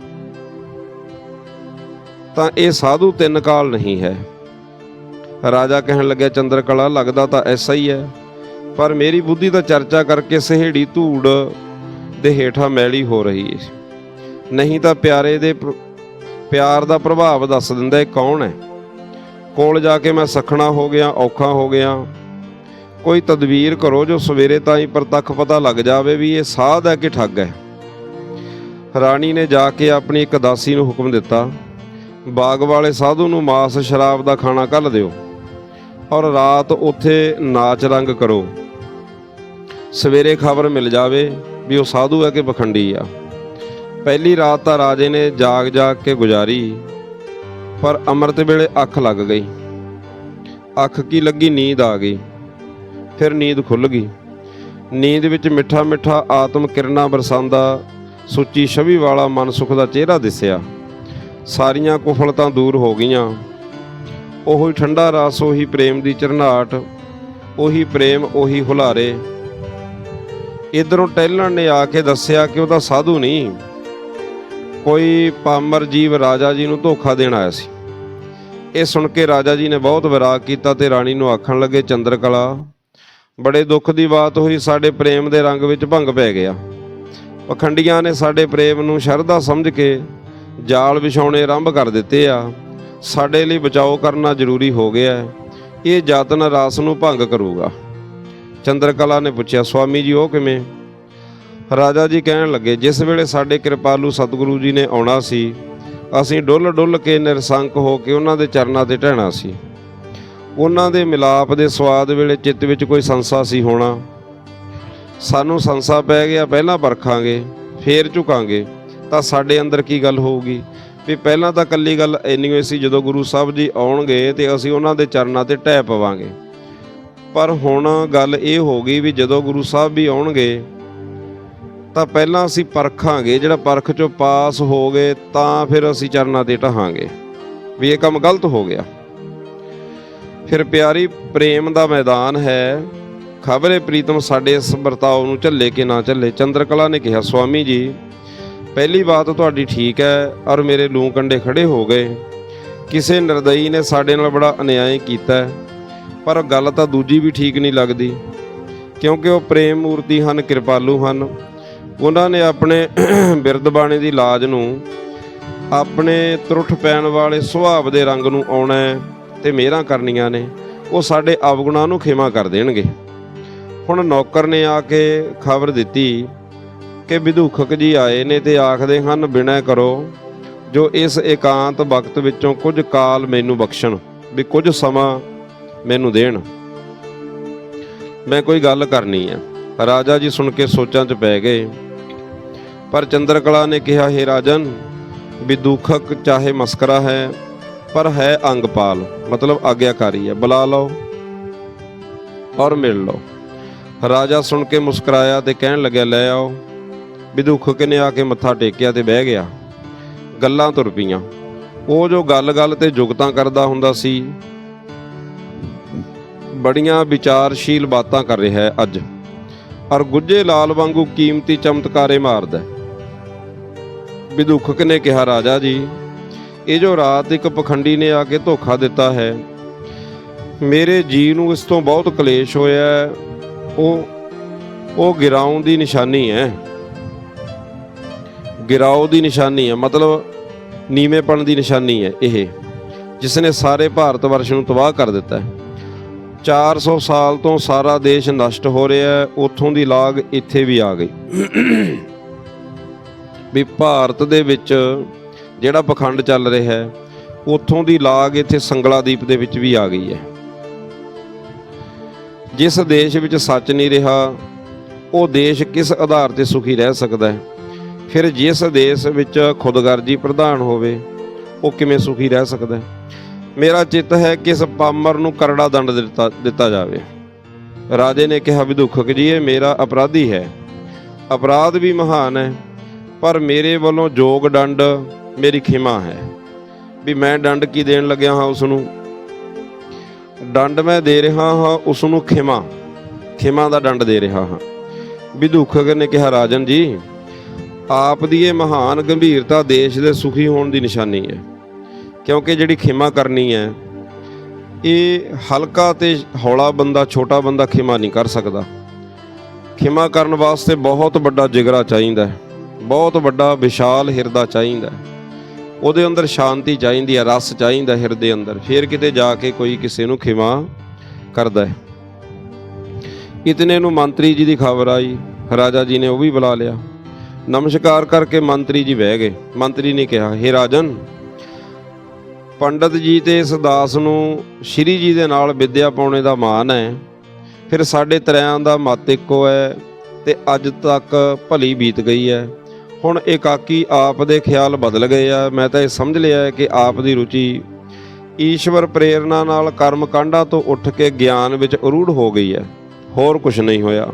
A: ਤਾਂ ਇਹ ਸਾਧੂ ਤਿੰਨ ਕਾਲ ਨਹੀਂ ਹੈ। ਰਾਜਾ ਕਹਿਣ ਲੱਗਿਆ, ਚੰਦਰਕਲਾ ਲੱਗਦਾ ਤਾਂ ਐਸਾ ਹੀ ਹੈ, ਪਰ ਮੇਰੀ ਬੁੱਧੀ ਤਾਂ ਚਰਚਾ ਕਰਕੇ ਸਹੇੜੀ ਧੂੜ ਦੇ ਹੇਠਾਂ ਮੈਲੀ ਹੋ ਰਹੀ ਹੈ। ਨਹੀਂ ਤਾਂ ਪਿਆਰੇ ਦੇ ਪਿਆਰ ਦਾ ਪ੍ਰਭਾਵ ਦੱਸ ਦਿੰਦਾ ਇਹ ਕੌਣ ਹੈ? ਕੋਲ ਜਾ ਕੇ ਮੈਂ ਸਖਣਾ ਹੋ ਗਿਆ, ਔਖਾ ਹੋ ਗਿਆ। ਕੋਈ ਤਦਬੀਰ ਕਰੋ ਜੋ ਸਵੇਰੇ ਤਾਂ ਹੀ ਪ੍ਰਤੱਖ ਪਤਾ ਲੱਗ ਜਾਵੇ ਵੀ ਇਹ ਸਾਧ ਹੈ ਕਿ ਠੱਗ ਹੈ। ਰਾਣੀ ਨੇ ਜਾ ਕੇ ਆਪਣੀ ਇੱਕ ਦਾਸੀ ਨੂੰ ਹੁਕਮ ਦਿੱਤਾ, ਬਾਗ ਵਾਲੇ ਸਾਧੂ ਨੂੰ ਮਾਸ ਸ਼ਰਾਬ ਦਾ ਖਾਣਾ ਕੱਲ ਦਿਓ ਔਰ ਰਾਤ ਉੱਥੇ ਨਾਚ ਰੰਗ ਕਰੋ। ਸਵੇਰੇ ਖਬਰ ਮਿਲ ਜਾਵੇ ਵੀ ਉਹ ਸਾਧੂ ਹੈ ਕਿ ਪਖੰਡੀ ਆ। ਪਹਿਲੀ ਰਾਤ ਤਾਂ ਰਾਜੇ ਨੇ ਜਾਗ ਜਾਗ ਕੇ ਗੁਜ਼ਾਰੀ, ਪਰ ਅੰਮ੍ਰਿਤ ਵੇਲੇ ਅੱਖ ਲੱਗ ਗਈ। ਅੱਖ ਕੀ ਲੱਗੀ? ਨੀਂਦ ਆ ਗਈ। ਫਿਰ ਨੀਂਦ ਖੁੱਲ ਗਈ। ਨੀਂਦ ਵਿੱਚ ਮਿੱਠਾ ਮਿੱਠਾ ਆਤਮ ਕਿਰਨਾ ਬਰਸਾਉਂਦਾ ਸੁੱਚੀ ਛਵੀ ਵਾਲਾ ਮਨ ਸੁਖ ਦਾ ਚਿਹਰਾ ਦਿਸਿਆ। ਸਾਰੀਆਂ ਕੁਫਲਤਾਂ ਦੂਰ ਹੋ ਗਈਆਂ। ਉਹੀ ਠੰਡਾ ਰਸ, ਉਹੀ ਪ੍ਰੇਮ ਦੀ ਚਰਨਾਟ ਉਹੀ ਪ੍ਰੇਮ, ਉਹੀ ਹੁਲਾਰੇ। ਇਧਰੋਂ ਟਹਿਲਣ ਨੇ ਆ ਕੇ ਦੱਸਿਆ ਕਿ ਉਹਦਾ ਸਾਧੂ ਨਹੀਂ। ਕੋਈ ਪਾਮਰ ਜੀਵ ਰਾਜਾ ਜੀ ਨੂੰ ਧੋਖਾ ਦੇਣ ਆਇਆ ਸੀ। ਇਹ ਸੁਣ ਕੇ ਰਾਜਾ ਜੀ ਨੇ ਬਹੁਤ ਵਿਰਾਗ ਕੀਤਾ ਤੇ ਰਾਣੀ ਨੂੰ ਆਖਣ ਲੱਗੇ, ਚੰਦਰਕਲਾ, ਬੜੇ ਦੁੱਖ ਦੀ ਬਾਤ ਹੋਈ, ਸਾਡੇ ਪ੍ਰੇਮ ਦੇ ਰੰਗ ਵਿੱਚ ਭੰਗ ਪੈ ਗਿਆ। ਪਖੰਡੀਆਂ ਨੇ ਸਾਡੇ ਪ੍ਰੇਮ ਨੂੰ ਸ਼ਰਧਾ ਸਮਝ ਕੇ ਜਾਲ ਵਿਛਾਉਣੇ ਆਰੰਭ ਕਰ ਦਿੱਤੇ ਆ। ਸਾਡੇ ਲਈ ਬਚਾਓ ਕਰਨਾ ਜ਼ਰੂਰੀ ਹੋ ਗਿਆ ਹੈ। ਇਹ ਯਤਨ ਰਾਸ ਨੂੰ ਭੰਗ ਕਰੂਗਾ। ਚੰਦਰਕਲਾ ਨੇ ਪੁੱਛਿਆ ਸਵਾਮੀ ਜੀ, ਉਹ ਕਿਵੇਂ? ਰਾਜਾ ਜੀ ਕਹਿਣ ਲੱਗੇ, ਜਿਸ ਵੇਲੇ ਸਾਡੇ ਕਿਰਪਾਲੂ ਸਤਿਗੁਰੂ ਜੀ ਨੇ ਆਉਣਾ ਸੀ, ਅਸੀਂ ਡੁੱਲ ਡੁੱਲ ਕੇ ਨਿਰਸੰਕ ਹੋ ਕੇ ਉਹਨਾਂ ਦੇ ਚਰਨਾਂ ਤੇ ਢਹਿਣਾ ਸੀ। ਉਹਨਾਂ ਦੇ ਮਿਲਾਪ ਦੇ ਸਵਾਦ ਵੇਲੇ ਚਿੱਤ ਵਿੱਚ ਕੋਈ ਸੰਸਾ ਸੀ ਹੋਣਾ। ਸਾਨੂੰ ਸੰਸਾ ਪੈ ਗਿਆ, ਪਹਿਲਾਂ ਪਰਖਾਂਗੇ, ਫੇਰ ਝੁਕਾਂਗੇ। ਤਾਂ ਸਾਡੇ ਅੰਦਰ ਕੀ ਗੱਲ ਹੋਊਗੀ? ਵੀ ਪਹਿਲਾਂ ਤਾਂ ਕੱਲੀ ਗੱਲ ਇੰਨੀ ਹੋਈ ਸੀ, ਜਦੋਂ ਗੁਰੂ ਸਾਹਿਬ ਜੀ ਆਉਣਗੇ ਤੇ ਅਸੀਂ ਉਹਨਾਂ ਦੇ ਚਰਨਾਂ ਤੇ ਢਹਿ ਪਵਾਂਗੇ। ਪਰ ਹੁਣ ਗੱਲ ਇਹ ਹੋ ਗਈ ਵੀ ਜਦੋਂ ਗੁਰੂ ਸਾਹਿਬ ਵੀ ਆਉਣਗੇ ਤਾਂ ਪਹਿਲਾਂ ਅਸੀਂ ਪਰਖਾਂਗੇ ਜਿਹੜਾ ਪਰਖ ਚੋਂ ਪਾਸ ਹੋ ਗਏ, ਤਾਂ ਫਿਰ ਅਸੀਂ ਚਰਨਾਂ ਤੇ ਢਹਾਂਗੇ। ਵੀ ਇਹ ਕੰਮ ਗਲਤ ਹੋ ਗਿਆ। ਫਿਰ ਪਿਆਰੀ, ਪ੍ਰੇਮ ਦਾ ਮੈਦਾਨ ਹੈ। ਖਬਰੇ ਪ੍ਰੀਤਮ ਸਾਡੇ ਇਸ ਵਰਤਾਓ ਨੂੰ ਝੱਲੇ ਕਿ ਨਾ ਝੱਲੇ, ਚੰਦਰਕਲਾ ਨੇ ਕਿਹਾ, ਸਵਾਮੀ ਜੀ, ਪਹਿਲੀ ਬਾਤ ਤੁਹਾਡੀ ਠੀਕ ਹੈ, ਔਰ ਮੇਰੇ ਲੂੰ ਕੰਡੇ ਖੜੇ ਹੋ ਗਏ। ਕਿਸੇ ਨਿਰਦਈ ਨੇ ਸਾਡੇ ਨਾਲ ਬੜਾ ਅਨਿਆਏ ਕੀਤਾ ਪਰ ਗੱਲ ਤਾਂ ਦੂਜੀ ਵੀ ਠੀਕ ਨਹੀਂ ਲੱਗਦੀ, ਕਿਉਂਕਿ ਉਹ ਪ੍ਰੇਮ ਮੂਰਤੀ ਹਨ, ਕਿਰਪਾਲੂ ਹਨ। ਉਹਨਾਂ ਨੇ ਆਪਣੇ ਬਿਰਧ ਬਾਣੀ ਦੀ ਲਾਜ ਨੂੰ ਆਪਣੇ ਤਰੁੱਠ ਪੈਣ ਵਾਲੇ ਸੁਭਾਵ ਦੇ ਰੰਗ ਨੂੰ ਆਉਣਾ ਹੈ ਤੇ ਮਿਹਰਾਂ ਕਰਨੀਆਂ ਨੇ, ਉਹ ਸਾਡੇ ਅਵਗੁਣਾਂ ਨੂੰ ਖਿਮਾ ਕਰ ਦੇਣਗੇ। ਹੁਣ ਨੌਕਰ ਨੇ ਆ ਕੇ ਖਬਰ ਦਿੱਤੀ ਕਿ ਵਿਦੂਖਕ ਜੀ ਆਏ ਨੇ ਤੇ ਆਖਦੇ ਹਨ, ਬਿਨੈ ਕਰੋ, ਜੋ ਇਸ ਇਕਾਂਤ ਵਕਤ ਵਿੱਚੋਂ ਕੁਝ ਕਾਲ ਮੈਨੂੰ ਬਖਸ਼ਣ, ਵੀ ਕੁਝ ਸਮਾਂ ਮੈਨੂੰ ਦੇਣ। ਮੈਂ ਕੋਈ ਗੱਲ ਕਰਨੀ ਹੈ। ਰਾਜਾ ਜੀ ਸੁਣ ਕੇ ਸੋਚਾਂ 'ਚ ਪੈ ਗਏ। ਪਰ ਚੰਦਰਕਲਾ ਨੇ ਕਿਹਾ, ਹੈ ਰਾਜਨ ਵਿਦੂਖਕ ਚਾਹੇ ਮਸਕਰਾ ਹੈ, ਪਰ ਹੈ ਅੰਗਪਾਲ, ਮਤਲਬ ਆਗਿਆਕਾਰੀ ਹੈ। ਬੁਲਾ ਲਓ ਔਰ ਮਿਲ ਲਓ। ਰਾਜਾ ਸੁਣ ਕੇ ਮੁਸਕਰਾਇਆ ਤੇ ਕਹਿਣ ਲੱਗਿਆ, ਲੈ ਆਓ। ਵਿਦੂਖਕ ਨੇ ਆ ਕੇ ਮੱਥਾ ਟੇਕਿਆ ਤੇ ਬਹਿ ਗਿਆ। ਗੱਲਾਂ ਤੁਰ ਪਈਆਂ। ਉਹ ਜੋ ਗੱਲ-ਗੱਲ ਤੇ ਜੁਗਤਾਂ ਕਰਦਾ ਹੁੰਦਾ ਸੀ, ਬੜੀਆਂ ਵਿਚਾਰਸ਼ੀਲ ਬਾਤਾਂ ਕਰ ਰਿਹਾ ਹੈ ਅੱਜ। ਔਰ ਗੁੱਜੇ ਲਾਲ ਵਾਂਗੂ ਕੀਮਤੀ ਚਮਤਕਾਰੇ ਮਾਰਦਾ ਹੈ। ਵਿਦੂਖਕ ਨੇ ਕਿਹਾ, ਰਾਜਾ ਜੀ, ਇਹ ਜੋ ਰਾਤ ਇੱਕ ਪਖੰਡੀ ਨੇ ਆ ਕੇ ਧੋਖਾ ਦਿੱਤਾ ਹੈ, ਮੇਰੇ ਜੀ ਨੂੰ ਇਸ ਤੋਂ ਬਹੁਤ ਕਲੇਸ਼ ਹੋਇਆ ਉਹ ਉਹ ਗਿਰਾਉਣ ਦੀ ਨਿਸ਼ਾਨੀ ਹੈ। ਗਿਰਾਓ ਦੀ ਨਿਸ਼ਾਨੀ ਹੈ, ਮਤਲਬ ਨੀਵੇਂਪਣ ਦੀ ਨਿਸ਼ਾਨੀ ਹੈ ਇਹ, ਜਿਸ ਨੇ ਸਾਰੇ ਭਾਰਤ ਵਰਸ਼ ਨੂੰ ਤਬਾਹ ਕਰ ਦਿੱਤਾ ਹੈ। 400 ਸਾਲ ਤੋਂ ਸਾਰਾ ਦੇਸ਼ ਨਸ਼ਟ ਹੋ ਰਿਹਾ ਹੈ, ਉੱਥੋਂ ਦੀ ਲਾਗ ਇੱਥੇ ਵੀ ਆ ਗਈ। ਵੀ ਭਾਰਤ ਦੇ ਵਿੱਚ ਜਿਹੜਾ ਪਖੰਡ ਚੱਲ ਰਿਹਾ ਹੈ, ਉੱਥੋਂ ਦੀ ਲਾਗ ਇੱਥੇ ਸੰਗਲਾਦੀਪ ਦੇ ਵਿੱਚ ਵੀ ਆ ਗਈ ਹੈ। ਜਿਸ ਦੇਸ਼ ਵਿੱਚ ਸੱਚ ਨਹੀਂ ਰਿਹਾ, ਉਹ ਦੇਸ਼ ਕਿਸ ਆਧਾਰ ਤੇ ਸੁਖੀ ਰਹਿ ਸਕਦਾ ਹੈ? ਫਿਰ ਜਿਸ ਦੇਸ਼ ਵਿੱਚ ਖੁਦਗਰਜੀ ਪ੍ਰਧਾਨ ਹੋਵੇ, ਉਹ ਕਿਵੇਂ ਸੁਖੀ ਰਹਿ ਸਕਦਾ ਹੈ? ਮੇਰਾ ਚਿੱਤ ਹੈ ਕਿ ਇਸ ਪਾਮਰ ਨੂੰ ਕਰੜਾ ਦੰਡ ਦਿੱਤਾ ਦਿੱਤਾ ਜਾਵੇ। ਰਾਜੇ ਨੇ ਕਿਹਾ ਵਿਦੁਖਕ ਜੀ, ਇਹ ਮੇਰਾ ਅਪਰਾਧੀ ਹੈ। ਅਪਰਾਧ ਵੀ ਮਹਾਨ ਹੈ ਪਰ ਮੇਰੇ ਵੱਲੋਂ ਜੋਗ ਡੰਡ ਮੇਰੀ ਖਿਮਾ ਹੈ। ਵੀ ਮੈਂ ਡੰਡ ਕੀ ਦੇਣ ਲੱਗਿਆ ਹਾਂ ਉਸ ਨੂੰ ਦੰਡ ਮੈਂ ਦੇ ਰਿਹਾ ਹਾਂ ਉਸ ਨੂੰ ਖਿਮਾ। ਖਿਮਾ ਦਾ ਡੰਡ ਦੇ ਰਿਹਾ ਹਾਂ। ਵਿਦੁਖਕ ਨੇ ਕਿਹਾ, ਰਾਜਨ ਜੀ, ਆਪ ਦੀ ਇਹ ਮਹਾਨ ਗੰਭੀਰਤਾ ਦੇਸ਼ ਦੇ ਸੁਖੀ ਹੋਣ ਦੀ ਨਿਸ਼ਾਨੀ ਹੈ। ਕਿਉਂਕਿ ਜਿਹੜੀ ਖਿਮਾ ਕਰਨੀ ਹੈ, ਇਹ ਹਲਕਾ ਤੇ ਹੌਲਾ ਬੰਦਾ, ਛੋਟਾ ਬੰਦਾ ਖਿਮਾ ਨਹੀਂ ਕਰ ਸਕਦਾ। ਖਿਮਾ ਕਰਨ ਵਾਸਤੇ ਬਹੁਤ ਵੱਡਾ ਜਿਗਰਾ ਚਾਹੀਦਾ ਹੈ। ਬਹੁਤ ਵੱਡਾ ਵਿਸ਼ਾਲ ਹਿਰਦਾ ਚਾਹੀਦਾ। ਉਹਦੇ ਅੰਦਰ ਸ਼ਾਂਤੀ ਚਾਹੀਦੀ ਹੈ, ਰਸ ਚਾਹੀਦਾ ਹਿਰਦੇ ਅੰਦਰ। ਫਿਰ ਕਿਤੇ ਜਾ ਕੇ ਕੋਈ ਕਿਸੇ ਨੂੰ ਖਿਮਾ ਕਰਦਾ ਹੈ। ਇਤਨੇ ਨੂੰ ਮੰਤਰੀ ਜੀ ਦੀ ਖਬਰ ਆਈ, ਰਾਜਾ ਜੀ ਨੇ ਉਹ ਵੀ ਬੁਲਾ ਲਿਆ। ਨਮਸਕਾਰ ਕਰਕੇ ਮੰਤਰੀ ਜੀ ਬਹਿ ਗਏ। ਮੰਤਰੀ ਨੇ ਕਿਹਾ हे ਰਾਜਨ, ਪੰਡਤ ਜੀ ਤੇ ਇਸ ਦਾਸ ਨੂੰ ਸ਼੍ਰੀ ਜੀ ਦੇ ਨਾਲ ਵਿਦਿਆ ਪਾਉਣੇ ਦਾ ਮਾਨ ਹੈ। ਫਿਰ ਸਾਡੇ ਤਰਿਆਂ ਦਾ ਮਤ ਇੱਕੋ ਹੈ ਤੇ ਅੱਜ ਤੱਕ ਭਲੀ ਬੀਤ ਗਈ ਹੈ। ਹੁਣ ਇਕਾਕੀ ਆਪ ਦੇ ਖਿਆਲ ਬਦਲ ਗਏ ਆ। ਮੈਂ ਤਾਂ ਇਹ ਸਮਝ ਲਿਆ ਕਿ ਆਪ ਦੀ ਰੁਚੀ ਈਸ਼ਵਰ ਪ੍ਰੇਰਣਾ ਨਾਲ ਕਰਮ ਕਾਂਡਾਂ ਤੋਂ ਉੱਠ ਕੇ ਗਿਆਨ ਵਿੱਚ ਅਰੂੜ ਹੋ ਗਈ ਹੈ। ਹੋਰ ਕੁਝ ਨਹੀਂ ਹੋਇਆ।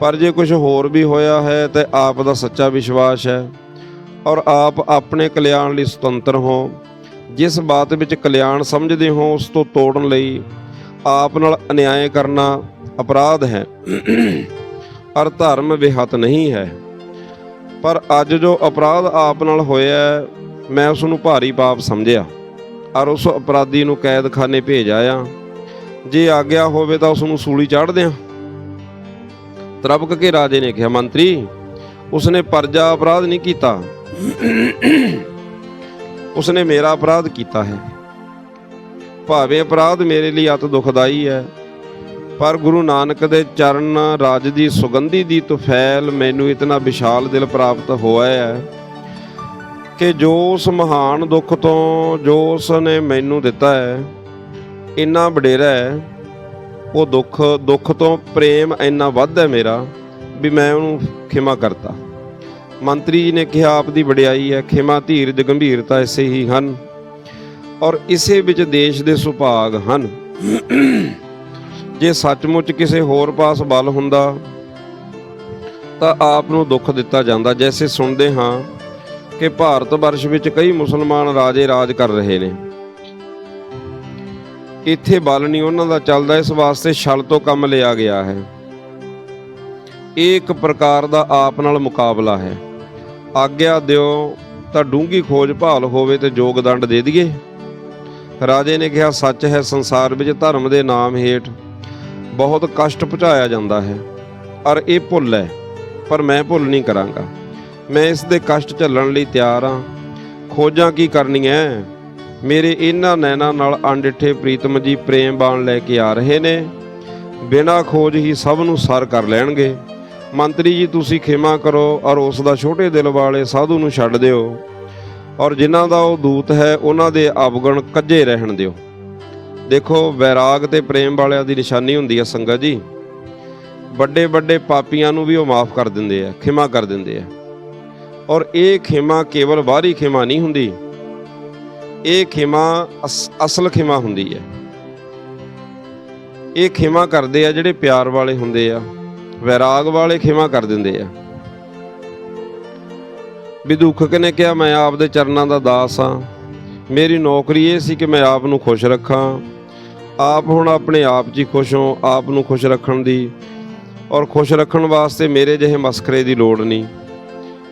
A: ਪਰ ਜੇ ਕੁਝ ਹੋਰ ਵੀ ਹੋਇਆ ਹੈ ਤੇ ਆਪ ਦਾ ਸੱਚਾ ਵਿਸ਼ਵਾਸ ਹੈ ਔਰ ਆਪ ਆਪਣੇ ਕਲਿਆਣ ਲਈ ਸੁਤੰਤਰ ਹੋ। ਜਿਸ ਬਾਤ ਵਿੱਚ ਕਲਿਆਣ ਸਮਝਦੇ ਹੋ, ਉਸ ਤੋਂ ਤੋੜਨ ਲਈ ਆਪ ਨਾਲ ਅਨਿਆਏ ਕਰਨਾ ਅਪਰਾਧ ਹੈ। ਔਰ ਧਰਮ ਵਿਹਤ ਨਹੀਂ ਹੈ। ਪਰ ਅੱਜ ਜੋ ਅਪਰਾਧ ਆਪ ਨਾਲ ਹੋਇਆ ਮੈਂ ਉਸ ਨੂੰ ਭਾਰੀ ਪਾਪ ਸਮਝਿਆ ਔਰ ਉਸ ਅਪਰਾਧੀ ਨੂੰ ਕੈਦਖਾਨੇ ਭੇਜ ਆਇਆ। ਜੇ ਆਗਿਆ ਹੋਵੇ ਤਾਂ ਉਸ ਨੂੰ ਸੂਲੀ ਚਾੜ ਦਿਆਂ। ਤਰਬਕ ਕੇ ਰਾਜੇ ਨੇ ਕਿਹਾ, ਮੰਤਰੀ, ਉਸਨੇ ਪਰਜਾ ਅਪਰਾਧ ਨਹੀਂ ਕੀਤਾ। ਉਸਨੇ ਮੇਰਾ ਅਪਰਾਧ ਕੀਤਾ ਹੈ। ਭਾਵੇਂ ਅਪਰਾਧ ਮੇਰੇ ਲਈ ਅਤ ਦੁਖਦਾਈ ਹੈ ਪਰ ਗੁਰੂ ਨਾਨਕ ਦੇ ਚਰਨ ਰਾਜ ਦੀ ਸੁਗੰਧੀ ਦੀ ਤੁਫੈਲ ਮੈਨੂੰ ਇਤਨਾ ਵਿਸ਼ਾਲ ਦਿਲ ਪ੍ਰਾਪਤ ਹੋਇਆ ਹੈ ਕਿ ਜੋ ਉਸ ਮਹਾਨ ਦੁੱਖ ਤੋਂ, ਜੋ ਉਸ ਨੇ ਮੈਨੂੰ ਦਿੱਤਾ ਹੈ, ਇੰਨਾ ਵਡੇਰਾ ਹੈ। ਉਹ ਦੁੱਖ ਦੁੱਖ ਤੋਂ ਪ੍ਰੇਮ ਇੰਨਾ ਵੱਧ ਹੈ ਮੇਰਾ ਵੀ ਮੈਂ ਉਹਨੂੰ ਖਿਮਾ ਕਰਤਾ। ਮੰਤਰੀ ਜੀ ਨੇ ਕਿਹਾ, ਆਪ ਦੀ ਵਡਿਆਈ ਹੈ, ਖਿਮਾ, ਧੀਰਜ, ਗੰਭੀਰਤਾ ਇਸੇ ਹੀ ਹਨ ਔਰ ਇਸੇ ਵਿੱਚ ਦੇਸ਼ ਦੇ ਸੁਭਾਗ ਹਨ। ਜੇ ਸੱਚਮੁੱਚ ਕਿਸੇ ਹੋਰ ਪਾਸ ਬਲ ਹੁੰਦਾ, ਤਾਂ ਆਪ ਨੂੰ ਦੁੱਖ ਦਿੱਤਾ ਜਾਂਦਾ। ਜੈਸੇ ਸੁਣਦੇ ਹਾਂ ਕਿ ਭਾਰਤ ਵਰਸ਼ ਵਿੱਚ ਕਈ ਮੁਸਲਮਾਨ ਰਾਜੇ ਰਾਜ ਕਰ ਰਹੇ ਨੇ। ਇੱਥੇ ਬਲ ਨਹੀਂ ਉਹਨਾਂ ਦਾ ਚੱਲਦਾ, ਇਸ ਵਾਸਤੇ ਛਲ ਤੋਂ ਕੰਮ ਲਿਆ ਗਿਆ ਹੈ। ਇਹ ਇੱਕ ਪ੍ਰਕਾਰ ਦਾ ਆਪ ਨਾਲ ਮੁਕਾਬਲਾ ਹੈ। ਆਗਿਆ ਦਿਓ ਤਾਂ ਡੂੰਗੀ ਖੋਜ ਭਾਲ ਹੋਵੇ ਤੇ ਯੋਗਦੰਡ ਦੇ ਦਈਏ। ਰਾਜੇ ਨੇ ਕਿਹਾ, ਸੱਚ ਹੈ, ਸੰਸਾਰ ਵਿੱਚ ਧਰਮ ਦੇ ਨਾਮ ਹੇਠ ਬਹੁਤ ਕਸ਼ਟ ਪਹੁੰਚਾਇਆ ਜਾਂਦਾ ਹੈ। ਔਰ ਇਹ ਭੁੱਲ ਹੈ, ਪਰ ਮੈਂ ਭੁੱਲ ਨਹੀਂ ਕਰਾਂਗਾ। ਮੈਂ ਇਸ ਦੇ ਕਸ਼ਟ ਝੱਲਣ ਲਈ ਤਿਆਰ ਹਾਂ। ਖੋਜਾਂ ਕੀ ਕਰਨੀਆਂ? ਮੇਰੇ ਇਹਨਾਂ ਨੈਣਾ ਨਾਲ ਅਣਡਿੱਠੇ ਪ੍ਰੀਤਮ ਜੀ ਪ੍ਰੇਮ ਬਾਣ ਲੈ ਕੇ ਆ ਰਹੇ ਨੇ। ਬਿਨਾਂ ਖੋਜ ਹੀ ਸਭ ਨੂੰ ਸਰ ਕਰ ਲੈਣਗੇ। ਮੰਤਰੀ ਜੀ, ਤੁਸੀਂ ਖਿਮਾ ਕਰੋ ਔਰ ਉਸ ਦਾ ਛੋਟੇ ਦਿਲ ਵਾਲੇ ਸਾਧੂ ਨੂੰ ਛੱਡ ਦਿਓ। ਔਰ ਜਿਨ੍ਹਾਂ ਦਾ ਉਹ ਦੂਤ ਹੈ, ਉਹਨਾਂ ਦੇ ਅਵਗਣ ਕੱਜੇ ਰਹਿਣ ਦਿਓ। ਦੇਖੋ, ਵੈਰਾਗ ਤੇ ਪ੍ਰੇਮ ਵਾਲਿਆਂ ਦੀ ਨਿਸ਼ਾਨੀ ਹੁੰਦੀ ਆ ਸੰਗਤ ਜੀ। ਵੱਡੇ ਵੱਡੇ ਪਾਪੀਆਂ ਨੂੰ ਵੀ ਉਹ ਮਾਫ ਕਰ ਦਿੰਦੇ ਆ, ਖਿਮਾ ਕਰ ਦਿੰਦੇ ਆ। ਔਰ ਇਹ ਖਿਮਾ ਕੇਵਲ ਬਾਹਰੀ ਖਿਮਾ ਨਹੀਂ ਹੁੰਦੀ, ਇਹ ਖਿਮਾ ਅਸ- ਅਸਲ ਖਿਮਾ ਹੁੰਦੀ ਹੈ ਇਹ ਖਿਮਾ ਕਰਦੇ ਆ ਜਿਹੜੇ ਪਿਆਰ ਵਾਲੇ ਹੁੰਦੇ ਆ, ਵੈਰਾਗ ਵਾਲੇ ਖਿਮਾ ਕਰ ਦਿੰਦੇ ਆ। ਵਿਦੂਖਕ ਨੇ ਕਿਹਾ, ਮੈਂ ਆਪ ਦੇ ਚਰਨਾਂ ਦਾ ਦਾਸ ਹਾਂ। ਮੇਰੀ ਨੌਕਰੀ ਇਹ ਸੀ ਕਿ ਮੈਂ ਆਪ ਨੂੰ ਖੁਸ਼ ਰੱਖਾਂ ਆਪ ਹੁਣ ਆਪਣੇ ਆਪ 'ਚ ਹੀ ਖੁਸ਼ ਹੋ, ਆਪ ਨੂੰ ਖੁਸ਼ ਰੱਖਣ ਦੀ। ਔਰ ਖੁਸ਼ ਰੱਖਣ ਵਾਸਤੇ ਮੇਰੇ ਜਿਹੇ ਮਸਕਰੇ ਦੀ ਲੋੜ ਨਹੀਂ।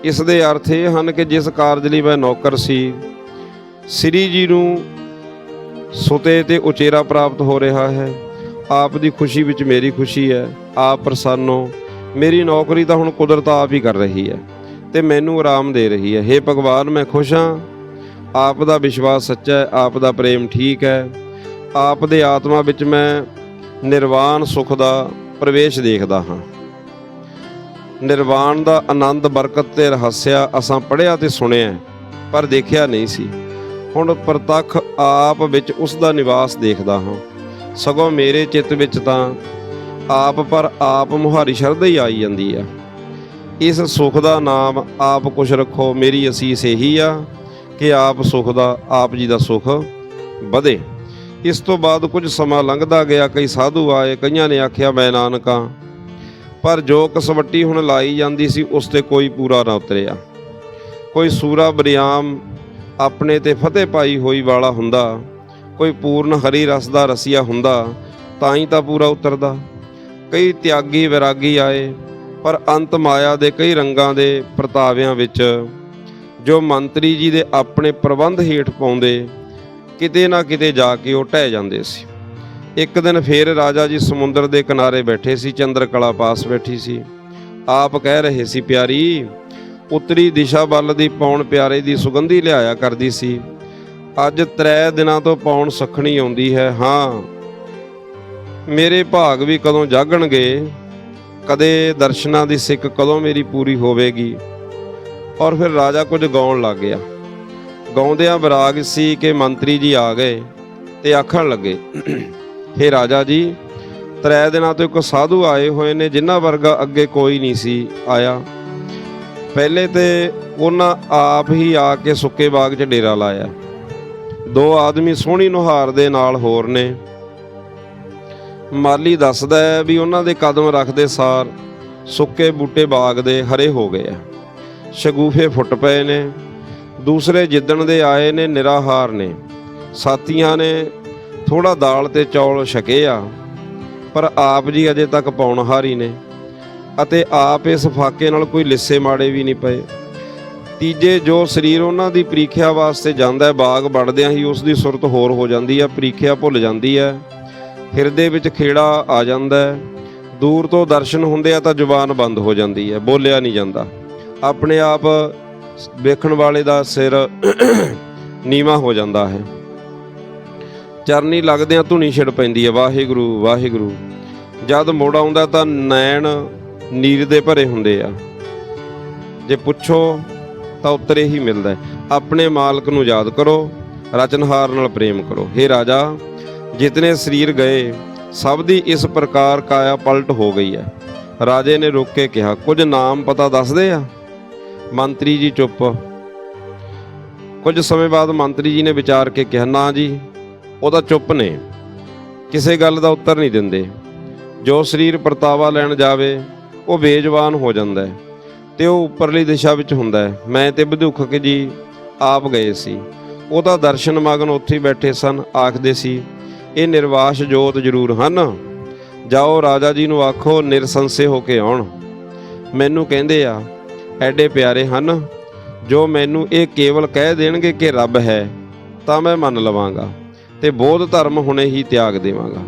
A: ਇਸ ਦੇ ਅਰਥ ਇਹ ਹਨ ਕਿ ਜਿਸ ਕਾਰਜ ਲਈ ਮੈਂ ਨੌਕਰ ਸੀ, ਸ੍ਰੀ ਜੀ ਨੂੰ ਸੁਤੇ ਤੇ ਉਚੇਰਾ ਪ੍ਰਾਪਤ ਹੋ ਰਿਹਾ ਹੈ। ਆਪ ਦੀ ਖੁਸ਼ੀ ਵਿੱਚ ਮੇਰੀ ਖੁਸ਼ੀ ਹੈ। ਆਪ ਪ੍ਰਸੰਨ ਹੋ ਮੇਰੀ ਨੌਕਰੀ ਤਾਂ ਹੁਣ ਕੁਦਰਤ ਆਪ ਹੀ ਕਰ ਰਹੀ ਹੈ ਤੇ ਮੈਨੂੰ ਆਰਾਮ ਦੇ ਰਹੀ ਹੈ। हे ਭਗਵਾਨ, ਮੈਂ ਖੁਸ਼ ਹਾਂ। ਆਪ ਦਾ ਵਿਸ਼ਵਾਸ ਸੱਚਾ ਹੈ, ਆਪ ਦਾ ਪ੍ਰੇਮ ਠੀਕ ਹੈ। ਆਪ ਦੇ ਆਤਮਾ ਵਿੱਚ ਮੈਂ ਨਿਰਵਾਣ ਸੁਖ ਦਾ ਪ੍ਰਵੇਸ਼ ਦੇਖਦਾ ਹਾਂ। ਨਿਰਵਾਣ ਦਾ ਆਨੰਦ, ਬਰਕਤ ਤੇ ਰਹੱਸਿਆ ਅਸਾਂ ਪੜ੍ਹਿਆ ਤੇ ਸੁਣਿਆ ਪਰ ਦੇਖਿਆ ਨਹੀਂ ਸੀ। ਹੁਣ ਪ੍ਰਤੱਖ ਆਪ ਵਿੱਚ ਉਸ ਦਾ ਨਿਵਾਸ ਦੇਖਦਾ ਹਾਂ। ਸਗੋਂ ਮੇਰੇ ਚਿੱਤ ਵਿੱਚ ਤਾਂ ਆਪ ਪਰ ਆਪ ਮੁਹਾਰੀ ਸ਼ਰਧਾ ਹੀ ਆਈ ਜਾਂਦੀ ਆ। ਇਸ ਸੁਖ ਦਾ ਨਾਮ ਆਪ ਕੁਛ ਰੱਖੋ, ਮੇਰੀ ਅਸੀਸ ਇਹੀ ਆ ਕਿ ਆਪ ਸੁਖ ਦਾ, ਆਪ ਜੀ ਦਾ ਸੁਖ ਵਧੇ। ਇਸ ਤੋਂ ਬਾਅਦ ਕੁਝ ਸਮਾਂ ਲੰਘਦਾ ਗਿਆ, ਕਈ ਸਾਧੂ ਆਏ, ਕਈਆਂ ਨੇ ਆਖਿਆ, ਮੈਂ ਨਾਨਕਾ। ਪਰ ਜੋ ਕਸਵੱਟੀ ਹੁਣ ਲਾਈ ਜਾਂਦੀ ਸੀ, ਉਸ ਤੇ ਕੋਈ ਪੂਰਾ ਨਾ ਉਤਰਿਆ। ਕੋਈ ਸੂਰਾ ਬਰਿਆਮ ਆਪਣੇ ਤੇ ਫਤਿਹ ਪਾਈ ਹੋਈ ਵਾਲਾ ਹੁੰਦਾ, ਕੋਈ ਪੂਰਨ ਹਰੀ ਰਸ ਦਾ ਰਸੀਆ ਹੁੰਦਾ, ਤਾਂ ਹੀ ਤਾਂ ਪੂਰਾ ਉਤਰਦਾ। ਕਈ ਤਿਆਗੀ ਵਿਰਾਗੀ ਆਏ, ਪਰ ਅੰਤ ਮਾਇਆ ਦੇ ਕਈ ਰੰਗਾਂ ਦੇ ਪ੍ਰਤਾਵਿਆਂ ਵਿੱਚ ਜੋ ਮੰਤਰੀ ਜੀ ਦੇ ਆਪਣੇ ਪ੍ਰਬੰਧ ਹੇਠ ਪਾਉਂਦੇ ਕਿਤੇ ਨਾ ਕਿਤੇ ਜਾ ਕੇ ਉਹ ਢਹਿ ਜਾਂਦੇ ਸੀ। ਇੱਕ ਦਿਨ ਫੇਰ ਰਾਜਾ ਜੀ ਸਮੁੰਦਰ ਦੇ ਕਿਨਾਰੇ ਬੈਠੇ ਸੀ ਚੰਦਰ ਕਲਾ ਪਾਸ ਬੈਠੀ ਸੀ। ਆਪ ਕਹਿ ਰਹੇ ਸੀ, ਪਿਆਰੀ, ਉੱਤਰੀ ਦਿਸ਼ਾ ਵੱਲ ਦੀ ਪੌਣ ਪਿਆਰੇ ਦੀ ਸੁਗੰਧੀ ਲਿਆਇਆ ਕਰਦੀ ਸੀ। ਅੱਜ ਤਰੇ ਦਿਨਾਂ ਤੋਂ ਪੌਣ ਸਖਣੀ ਆਉਂਦੀ ਹੈ। ਹਾਂ, ਮੇਰੇ ਭਾਗ ਵੀ ਕਦੋਂ ਜਾਗਣਗੇ? ਕਦੇ ਦਰਸ਼ਨਾਂ ਦੀ ਸਿੱਕ ਕਦੋਂ ਮੇਰੀ ਪੂਰੀ ਹੋਵੇਗੀ? ਔਰ ਫਿਰ ਰਾਜਾ ਕੁਝ ਗਾਉਣ ਲੱਗ ਗਿਆ। ਗਾਉਂਦਿਆਂ ਵਿਰਾਗ ਸੀ ਕਿ ਮੰਤਰੀ ਜੀ ਆ ਗਏ ਤੇ ਆਖਣ ਲੱਗੇ, ਹੇ ਰਾਜਾ ਜੀ, ਤਰੇ ਦਿਨਾਂ ਤੋਂ ਇੱਕ ਸਾਧੂ ਆਏ ਹੋਏ ਨੇ ਜਿਨ੍ਹਾਂ ਵਰਗਾ ਅੱਗੇ ਕੋਈ ਨਹੀਂ ਸੀ ਆਇਆ। ਪਹਿਲੇ ਤੇ ਉਹਨਾਂ ਆਪ ਹੀ ਆ ਕੇ ਸੁੱਕੇ ਬਾਗ 'ਚ ਡੇਰਾ ਲਾਇਆ। ਦੋ ਆਦਮੀ ਸੋਹਣੀ ਨੁਹਾਰ ਦੇ ਨਾਲ ਹੋਰ ਨੇ। ਮਾਲੀ ਦੱਸਦਾ ਹੈ ਵੀ ਉਹਨਾਂ ਦੇ ਕਦਮ ਰੱਖਦੇ ਸਾਰ ਸੁੱਕੇ ਬੂਟੇ ਬਾਗ ਦੇ ਹਰੇ ਹੋ ਗਏ ਆ। ਸ਼ਗੂਫੇ ਫੁੱਟ ਪਏ ਨੇ। ਦੂਸਰੇ ਜਿੱਦਣ ਦੇ ਆਏ ਨੇ, ਨਿਰਾਹਾਰ ਨੇ। ਸਾਥੀਆਂ ਨੇ ਥੋੜਾ ਦਾਲ ਤੇ ਚੌਲ ਛਕੇ ਆ, ਪਰ ਆਪ ਜੀ ਅਜੇ ਤੱਕ ਪੌਣਹਾਰੀ ਨੇ ਅਤੇ ਆਪ ਇਸ ਫਾਕੇ ਨਾਲ ਕੋਈ ਲਿੱਸੇ ਮਾੜੇ ਵੀ ਨਹੀਂ ਪਏ। ਤੀਜੇ ਜੋ ਸਰੀਰ ਉਹਨਾਂ ਦੀ ਪ੍ਰੀਖਿਆ ਵਾਸਤੇ ਜਾਂਦਾ ਹੈ, ਬਾਗ ਵੜਦਿਆਂ ਹੀ ਉਸ ਦੀ ਸੁਰਤ ਹੋਰ ਹੋ ਜਾਂਦੀ ਹੈ, ਪ੍ਰੀਖਿਆ ਭੁੱਲ ਜਾਂਦੀ ਹੈ। ਹਿਰਦੇ ਵਿੱਚ ਖੇੜਾ ਆ ਜਾਂਦਾ ਹੈ, ਦੂਰ ਤੋਂ ਦਰਸ਼ਨ ਹੁੰਦੇ ਆ ਤਾਂ ਜ਼ੁਬਾਨ ਬੰਦ ਹੋ ਜਾਂਦੀ ਹੈ, ਬੋਲਿਆ ਨਹੀਂ ਜਾਂਦਾ। ਆਪਣੇ ਆਪ ਵੇਖਣ ਵਾਲੇ ਦਾ ਸਿਰ ਨੀਵਾ ਹੋ ਜਾਂਦਾ ਹੈ। ਚਰਨੀ ਲੱਗਦਿਆਂ ਧੁਨੀ ਛਿੜ ਪੈਂਦੀ ਹੈ। ਵਾਹਿਗੁਰੂ ਵਾਹਿਗੁਰੂ, ਜਦ ਮੋੜ ਆਉਂਦਾ ਤਾਂ ਨੈਣ ਨੀਰ ਦੇ ਭਰੇ ਹੁੰਦੇ ਆ। ਜੇ ਪੁੱਛੋ ਤਾਂ ਉੱਤਰੇ ਹੀ ਮਿਲਦਾ ਆਪਣੇ ਮਾਲਕ ਨੂੰ ਯਾਦ ਕਰੋ, ਰਚਨਹਾਰ ਨਾਲ ਪ੍ਰੇਮ ਕਰੋ। हे ਰਾਜਾ, ਜਿਤਨੇ ਸਰੀਰ ਗਏ, ਸਭ ਦੀ ਇਸ ਪ੍ਰਕਾਰ ਕਾਇਆ ਪਲਟ ਹੋ ਗਈ ਹੈ। ਰਾਜੇ ਨੇ ਰੁੱਕ ਕੇ ਕਿਹਾ, ਕੁਝ ਨਾਮ ਪਤਾ ਦੱਸਦੇ ਆ? ਮੰਤਰੀ ਜੀ ਚੁੱਪ। ਕੁਝ ਸਮੇਂ ਬਾਅਦ ਮੰਤਰੀ ਜੀ ਨੇ ਵਿਚਾਰ ਕੇ ਕਿਹਾ, ਨਾ ਜੀ ਉਹ ਤਾਂ ਚੁੱਪ ਨੇ। ਕਿਸੇ ਗੱਲ ਦਾ ਉੱਤਰ ਨਹੀਂ ਦਿੰਦੇ। ਜੋ ਸਰੀਰ ਪਰਤਾਵਾ ਲੈਣ ਜਾਵੇ, ਉਹ ਬੇਜਵਾਨ ਹੋ ਜਾਂਦਾ ਹੈ ਤੇ ਉਹ ਉੱਪਰਲੀ ਦਿਸ਼ਾ ਵਿੱਚ ਹੁੰਦਾ ਹੈ। ਮੈਂ ਤੇ ਬਧੁੱਖ ਜੀ ਆਪ ਗਏ ਸੀ। ਉਹ ਤਾਂ ਦਰਸ਼ਨ ਮਗਨ ਉੱਥੇ ਬੈਠੇ ਸਨ, ਆਖਦੇ ਸੀ, ਇਹ ਨਿਰਵਾਸ਼ ਜੋਤ ਜ਼ਰੂਰ ਹਨ। ਜਾਓ ਰਾਜਾ ਜੀ ਨੂੰ ਆਖੋ, ਨਿਰਸੰਸੇ ਹੋ ਕੇ ਆਉਣ। ਮੈਨੂੰ ਕਹਿੰਦੇ ਆ ਐਡੇ ਪਿਆਰੇ ਹਨ, ਜੋ ਮੈਨੂੰ ਇਹ ਕੇਵਲ ਕਹਿ ਦੇਣਗੇ ਕਿ ਰੱਬ ਹੈ, ਤਾਂ ਮੈਂ ਮੰਨ ਲਵਾਂਗਾ ਤੇ ਬੋਧ ਧਰਮ ਹੁਣੇ ਹੀ ਤਿਆਗ ਦੇਵਾਂਗਾ।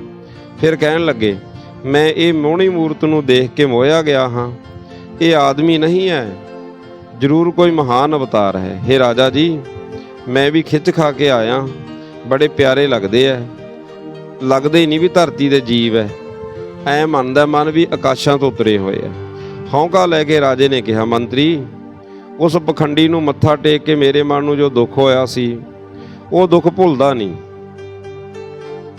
A: ਫਿਰ ਕਹਿਣ ਲੱਗੇ, ਮੈਂ ਇਹ ਮੋਹਣੀ ਮੂਰਤ ਨੂੰ ਦੇਖ ਕੇ ਮੋਇਆ ਗਿਆ ਹਾਂ। ਇਹ ਆਦਮੀ ਨਹੀਂ ਹੈ। ਜ਼ਰੂਰ ਕੋਈ ਮਹਾਨ ਅਵਤਾਰ ਹੈ। हे ਰਾਜਾ ਜੀ, ਮੈਂ ਵੀ ਖਿੱਚ ਖਾ ਕੇ ਆਇਆ ਬੜੇ ਪਿਆਰੇ ਲੱਗਦੇ ਐ। ਲੱਗਦੇ ਹੀ ਨਹੀਂ ਵੀ ਧਰਤੀ ਦੇ ਜੀਵ ਐ। ਐ ਮੰਨਦਾ ਮਨ ਵੀ ਆਕਾਸ਼ਾਂ ਤੋਂ ਉਤਰੇ ਹੋਏ ਐ। ਹੌਂਕਾ ਲੈ ਕੇ ਰਾਜੇ ਨੇ ਕਿਹਾ, ਮੰਤਰੀ, ਉਸ ਪਖੰਡੀ ਨੂੰ ਮੱਥਾ ਟੇਕ ਕੇ ਮੇਰੇ ਮਨ ਨੂੰ ਜੋ ਦੁੱਖ ਹੋਇਆ ਸੀ, ਉਹ ਦੁੱਖ ਭੁੱਲਦਾ ਨਹੀਂ।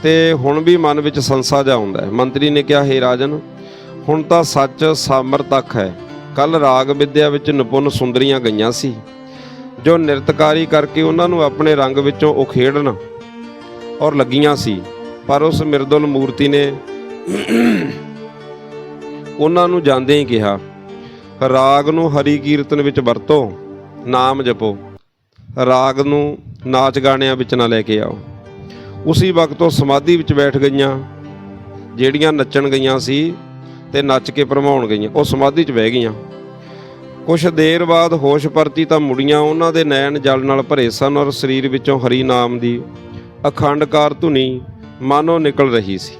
A: ਤੇ ਹੁਣ ਵੀ ਮਨ ਵਿੱਚ ਸੰਸਾ ਜਾ ਆਉਂਦਾ ਹੈ। ਮੰਤਰੀ ਨੇ ਕਿਹਾ, ਹੇ ਰਾਜਨ, ਹੁਣ ਤਾਂ ਸੱਚ ਸਾਮਰ ਤੱਕ ਹੈ। ਕੱਲ ਰਾਗ ਵਿਦਿਆ ਵਿੱਚ ਨਿਪੁੰਨ ਸੁੰਦਰੀਆਂ ਗਈਆਂ ਸੀ। ਜੋ ਨਿਰਤਕਾਰੀ ਕਰਕੇ ਉਹਨਾਂ ਨੂੰ ਆਪਣੇ ਰੰਗ ਵਿੱਚੋਂ ਉਖੇੜਨ ਔਰ ਲੱਗੀਆਂ ਸੀ, ਪਰ ਉਸ ਮਿਰਦੁਲ ਮੂਰਤੀ ਨੇ ਉਹਨਾਂ ਨੂੰ ਜਾਂਦੇ ਹੀ ਕਿਹਾ, ਰਾਗ ਨੂੰ ਹਰੀ ਕੀਰਤਨ ਵਿੱਚ ਵਰਤੋ, ਨਾਮ ਜਪੋ। ਰਾਗ ਨੂੰ ਨਾਚ ਗਾਣਿਆਂ ਵਿੱਚ ਨਾ ਲੈ ਕੇ ਆਓ। ਉਸੇ ਵਕਤ ਉਹ ਸਮਾਧੀ ਵਿੱਚ ਬੈਠ ਗਈਆਂ, ਜਿਹੜੀਆਂ ਨੱਚਣ ਗਈਆਂ ਸੀ ਤੇ ਨੱਚ ਕੇ ਭਰਮਾਉਣ ਗਈਆਂ। ਉਹ ਸਮਾਧੀ 'ਚ ਬਹਿ ਗਈਆਂ। ਕੁਛ ਦੇਰ ਬਾਅਦ ਹੋਸ਼ ਪਰਤੀ ਤਾਂ ਮੁੜੀਆਂ ਉਹਨਾਂ ਦੇ ਨੈਣ ਜਲ ਨਾਲ ਭਰੇ ਸਨ ਔਰ ਸਰੀਰ ਵਿੱਚੋਂ ਹਰੀ ਨਾਮ ਦੀ ਅਖੰਡਕਾਰ ਧੁਨੀ ਮਾਨੋ ਨਿਕਲ ਰਹੀ ਸੀ।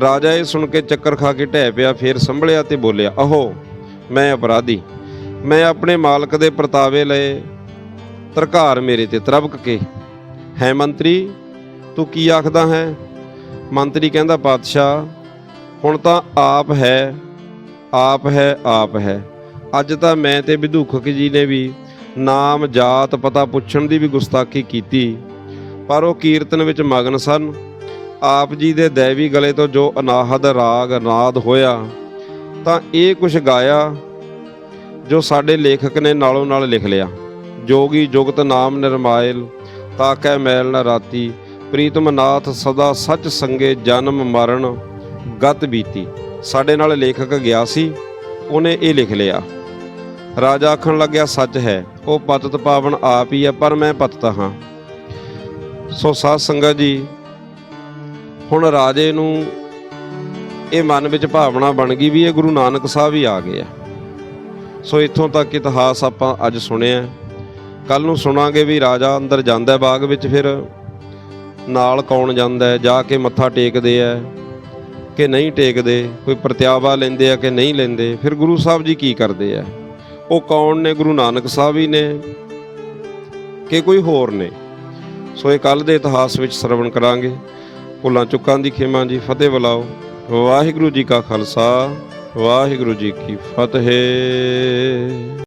A: ਰਾਜਾ ਇਹ ਸੁਣ ਕੇ ਚੱਕਰ ਖਾ ਕੇ ਢਹਿ ਪਿਆ, ਫਿਰ ਸੰਭਲਿਆ ਤੇ ਬੋਲਿਆ, ਅਹੋ, ਮੈਂ ਅਪਰਾਧੀ। ਮੈਂ ਆਪਣੇ ਮਾਲਕ ਦੇ ਪਰਤਾਵੇ ਲਏ, ਤਰਕਾਰ ਮੇਰੇ ਤੇ ਤਰਬਕ ਕੇ। ਹੈ ਮੰਤਰੀ, ਤੂੰ ਕੀ ਆਖਦਾ ਹੈ? ਮੰਤਰੀ ਕਹਿੰਦਾ, ਪਾਤਸ਼ਾਹ, ਹੁਣ ਤਾਂ ਆਪ ਹੈ ਆਪ ਹੈ ਆਪ ਹੈ। ਅੱਜ ਤਾਂ ਮੈਂ ਤੇ ਵਿਦੂਖਕ ਜੀ ਨੇ ਵੀ ਨਾਮ, ਜਾਤ, ਪਤਾ ਪੁੱਛਣ ਦੀ ਵੀ ਗੁਸਤਾਖੀ ਕੀਤੀ। ਪਰ ਉਹ ਕੀਰਤਨ ਵਿੱਚ ਮਗਨ ਸਨ। ਆਪ ਜੀ ਦੇ ਦੇਵੀ ਗਲੇ ਤੋਂ ਜੋ ਅਨਾਹਦ ਰਾਗ ਨਾਦ ਹੋਇਆ, ਤਾਂ ਇਹ ਕੁਝ ਗਾਇਆ, ਜੋ ਸਾਡੇ ਲੇਖਕ ਨੇ ਨਾਲੋਂ ਨਾਲ ਲਿਖ ਲਿਆ। ਜੋਗੀ ਜੁਗਤ ਨਾਮ ਨਿਰਮਾਇਲ ਤਾਕੈ ਮੈਲ ਨ ਰਾਤੀ, ਪ੍ਰੀਤਮ ਨਾਥ ਸਦਾ ਸੱਚ ਸੰਗੇ ਜਨਮ ਮਰਨ, ਗਤ ਬੀਤੀ। ਸਾਡੇ ਨਾਲ ਲੇਖਕ ਗਿਆ ਸੀ, ਉਹਨੇ ਇਹ ਲਿਖ ਲਿਆ, ਰਾਜਾ ਆਖਣ ਲੱਗਿਆ, ਸੱਚ ਹੈ, ਉਹ ਪਤਤ ਪਾਵਨ ਆਪ ਹੀ ਹੈ, ਪਰ ਮੈਂ ਪਤਤ ਹਾਂ। ਸੋ ਸਾਧ ਸੰਗਤ ਜੀ ਹੁਣ ਰਾਜੇ ਨੂੰ ਇਹ ਮਨ ਵਿੱਚ ਭਾਵਨਾ ਬਣ ਗਈ ਵੀ ਇਹ ਗੁਰੂ ਨਾਨਕ ਸਾਹਿਬ ਹੀ ਆ ਗਏ ਆ। ਸੋ ਇੱਥੋਂ ਤੱਕ ਇਤਿਹਾਸ ਆਪਾਂ ਅੱਜ ਸੁਣਿਆ ਕੱਲ ਨੂੰ ਸੁਣਾਂਗੇ ਵੀ ਰਾਜਾ ਅੰਦਰ ਜਾਂਦਾ ਹੈ ਬਾਗ ਵਿੱਚ ਫਿਰ ਨਾਲ ਕੌਣ ਜਾਂਦਾ ਹੈ, ਜਾ ਕੇ ਮੱਥਾ ਟੇਕਦੇ ਆ ਕਿ ਨਹੀਂ ਟੇਕਦੇ, ਕੋਈ ਪ੍ਰਤਿਆਵਾ ਲੈਂਦੇ ਆ ਕਿ ਨਹੀਂ ਲੈਂਦੇ, ਫਿਰ ਗੁਰੂ ਸਾਹਿਬ ਜੀ ਕੀ ਕਰਦੇ ਆ? ਉਹ ਕੌਣ ਨੇ? ਗੁਰੂ ਨਾਨਕ ਸਾਹਿਬ ਹੀ ਨੇ ਕਿ ਕੋਈ ਹੋਰ ਨੇ? ਸੋ ਇਹ ਕੱਲ ਦੇ ਇਤਿਹਾਸ ਵਿੱਚ ਸਰਵਣ ਕਰਾਂਗੇ। ਭੁੱਲਾਂ ਚੁੱਕਾਂ ਦੀ ਖੇਮਾ ਜੀ ਫਤਿਹ ਬੁਲਾਓ। ਵਾਹਿਗੁਰੂ ਜੀ ਕਾ ਖਾਲਸਾ, ਵਾਹਿਗੁਰੂ ਜੀ ਕੀ ਫਤਿਹ।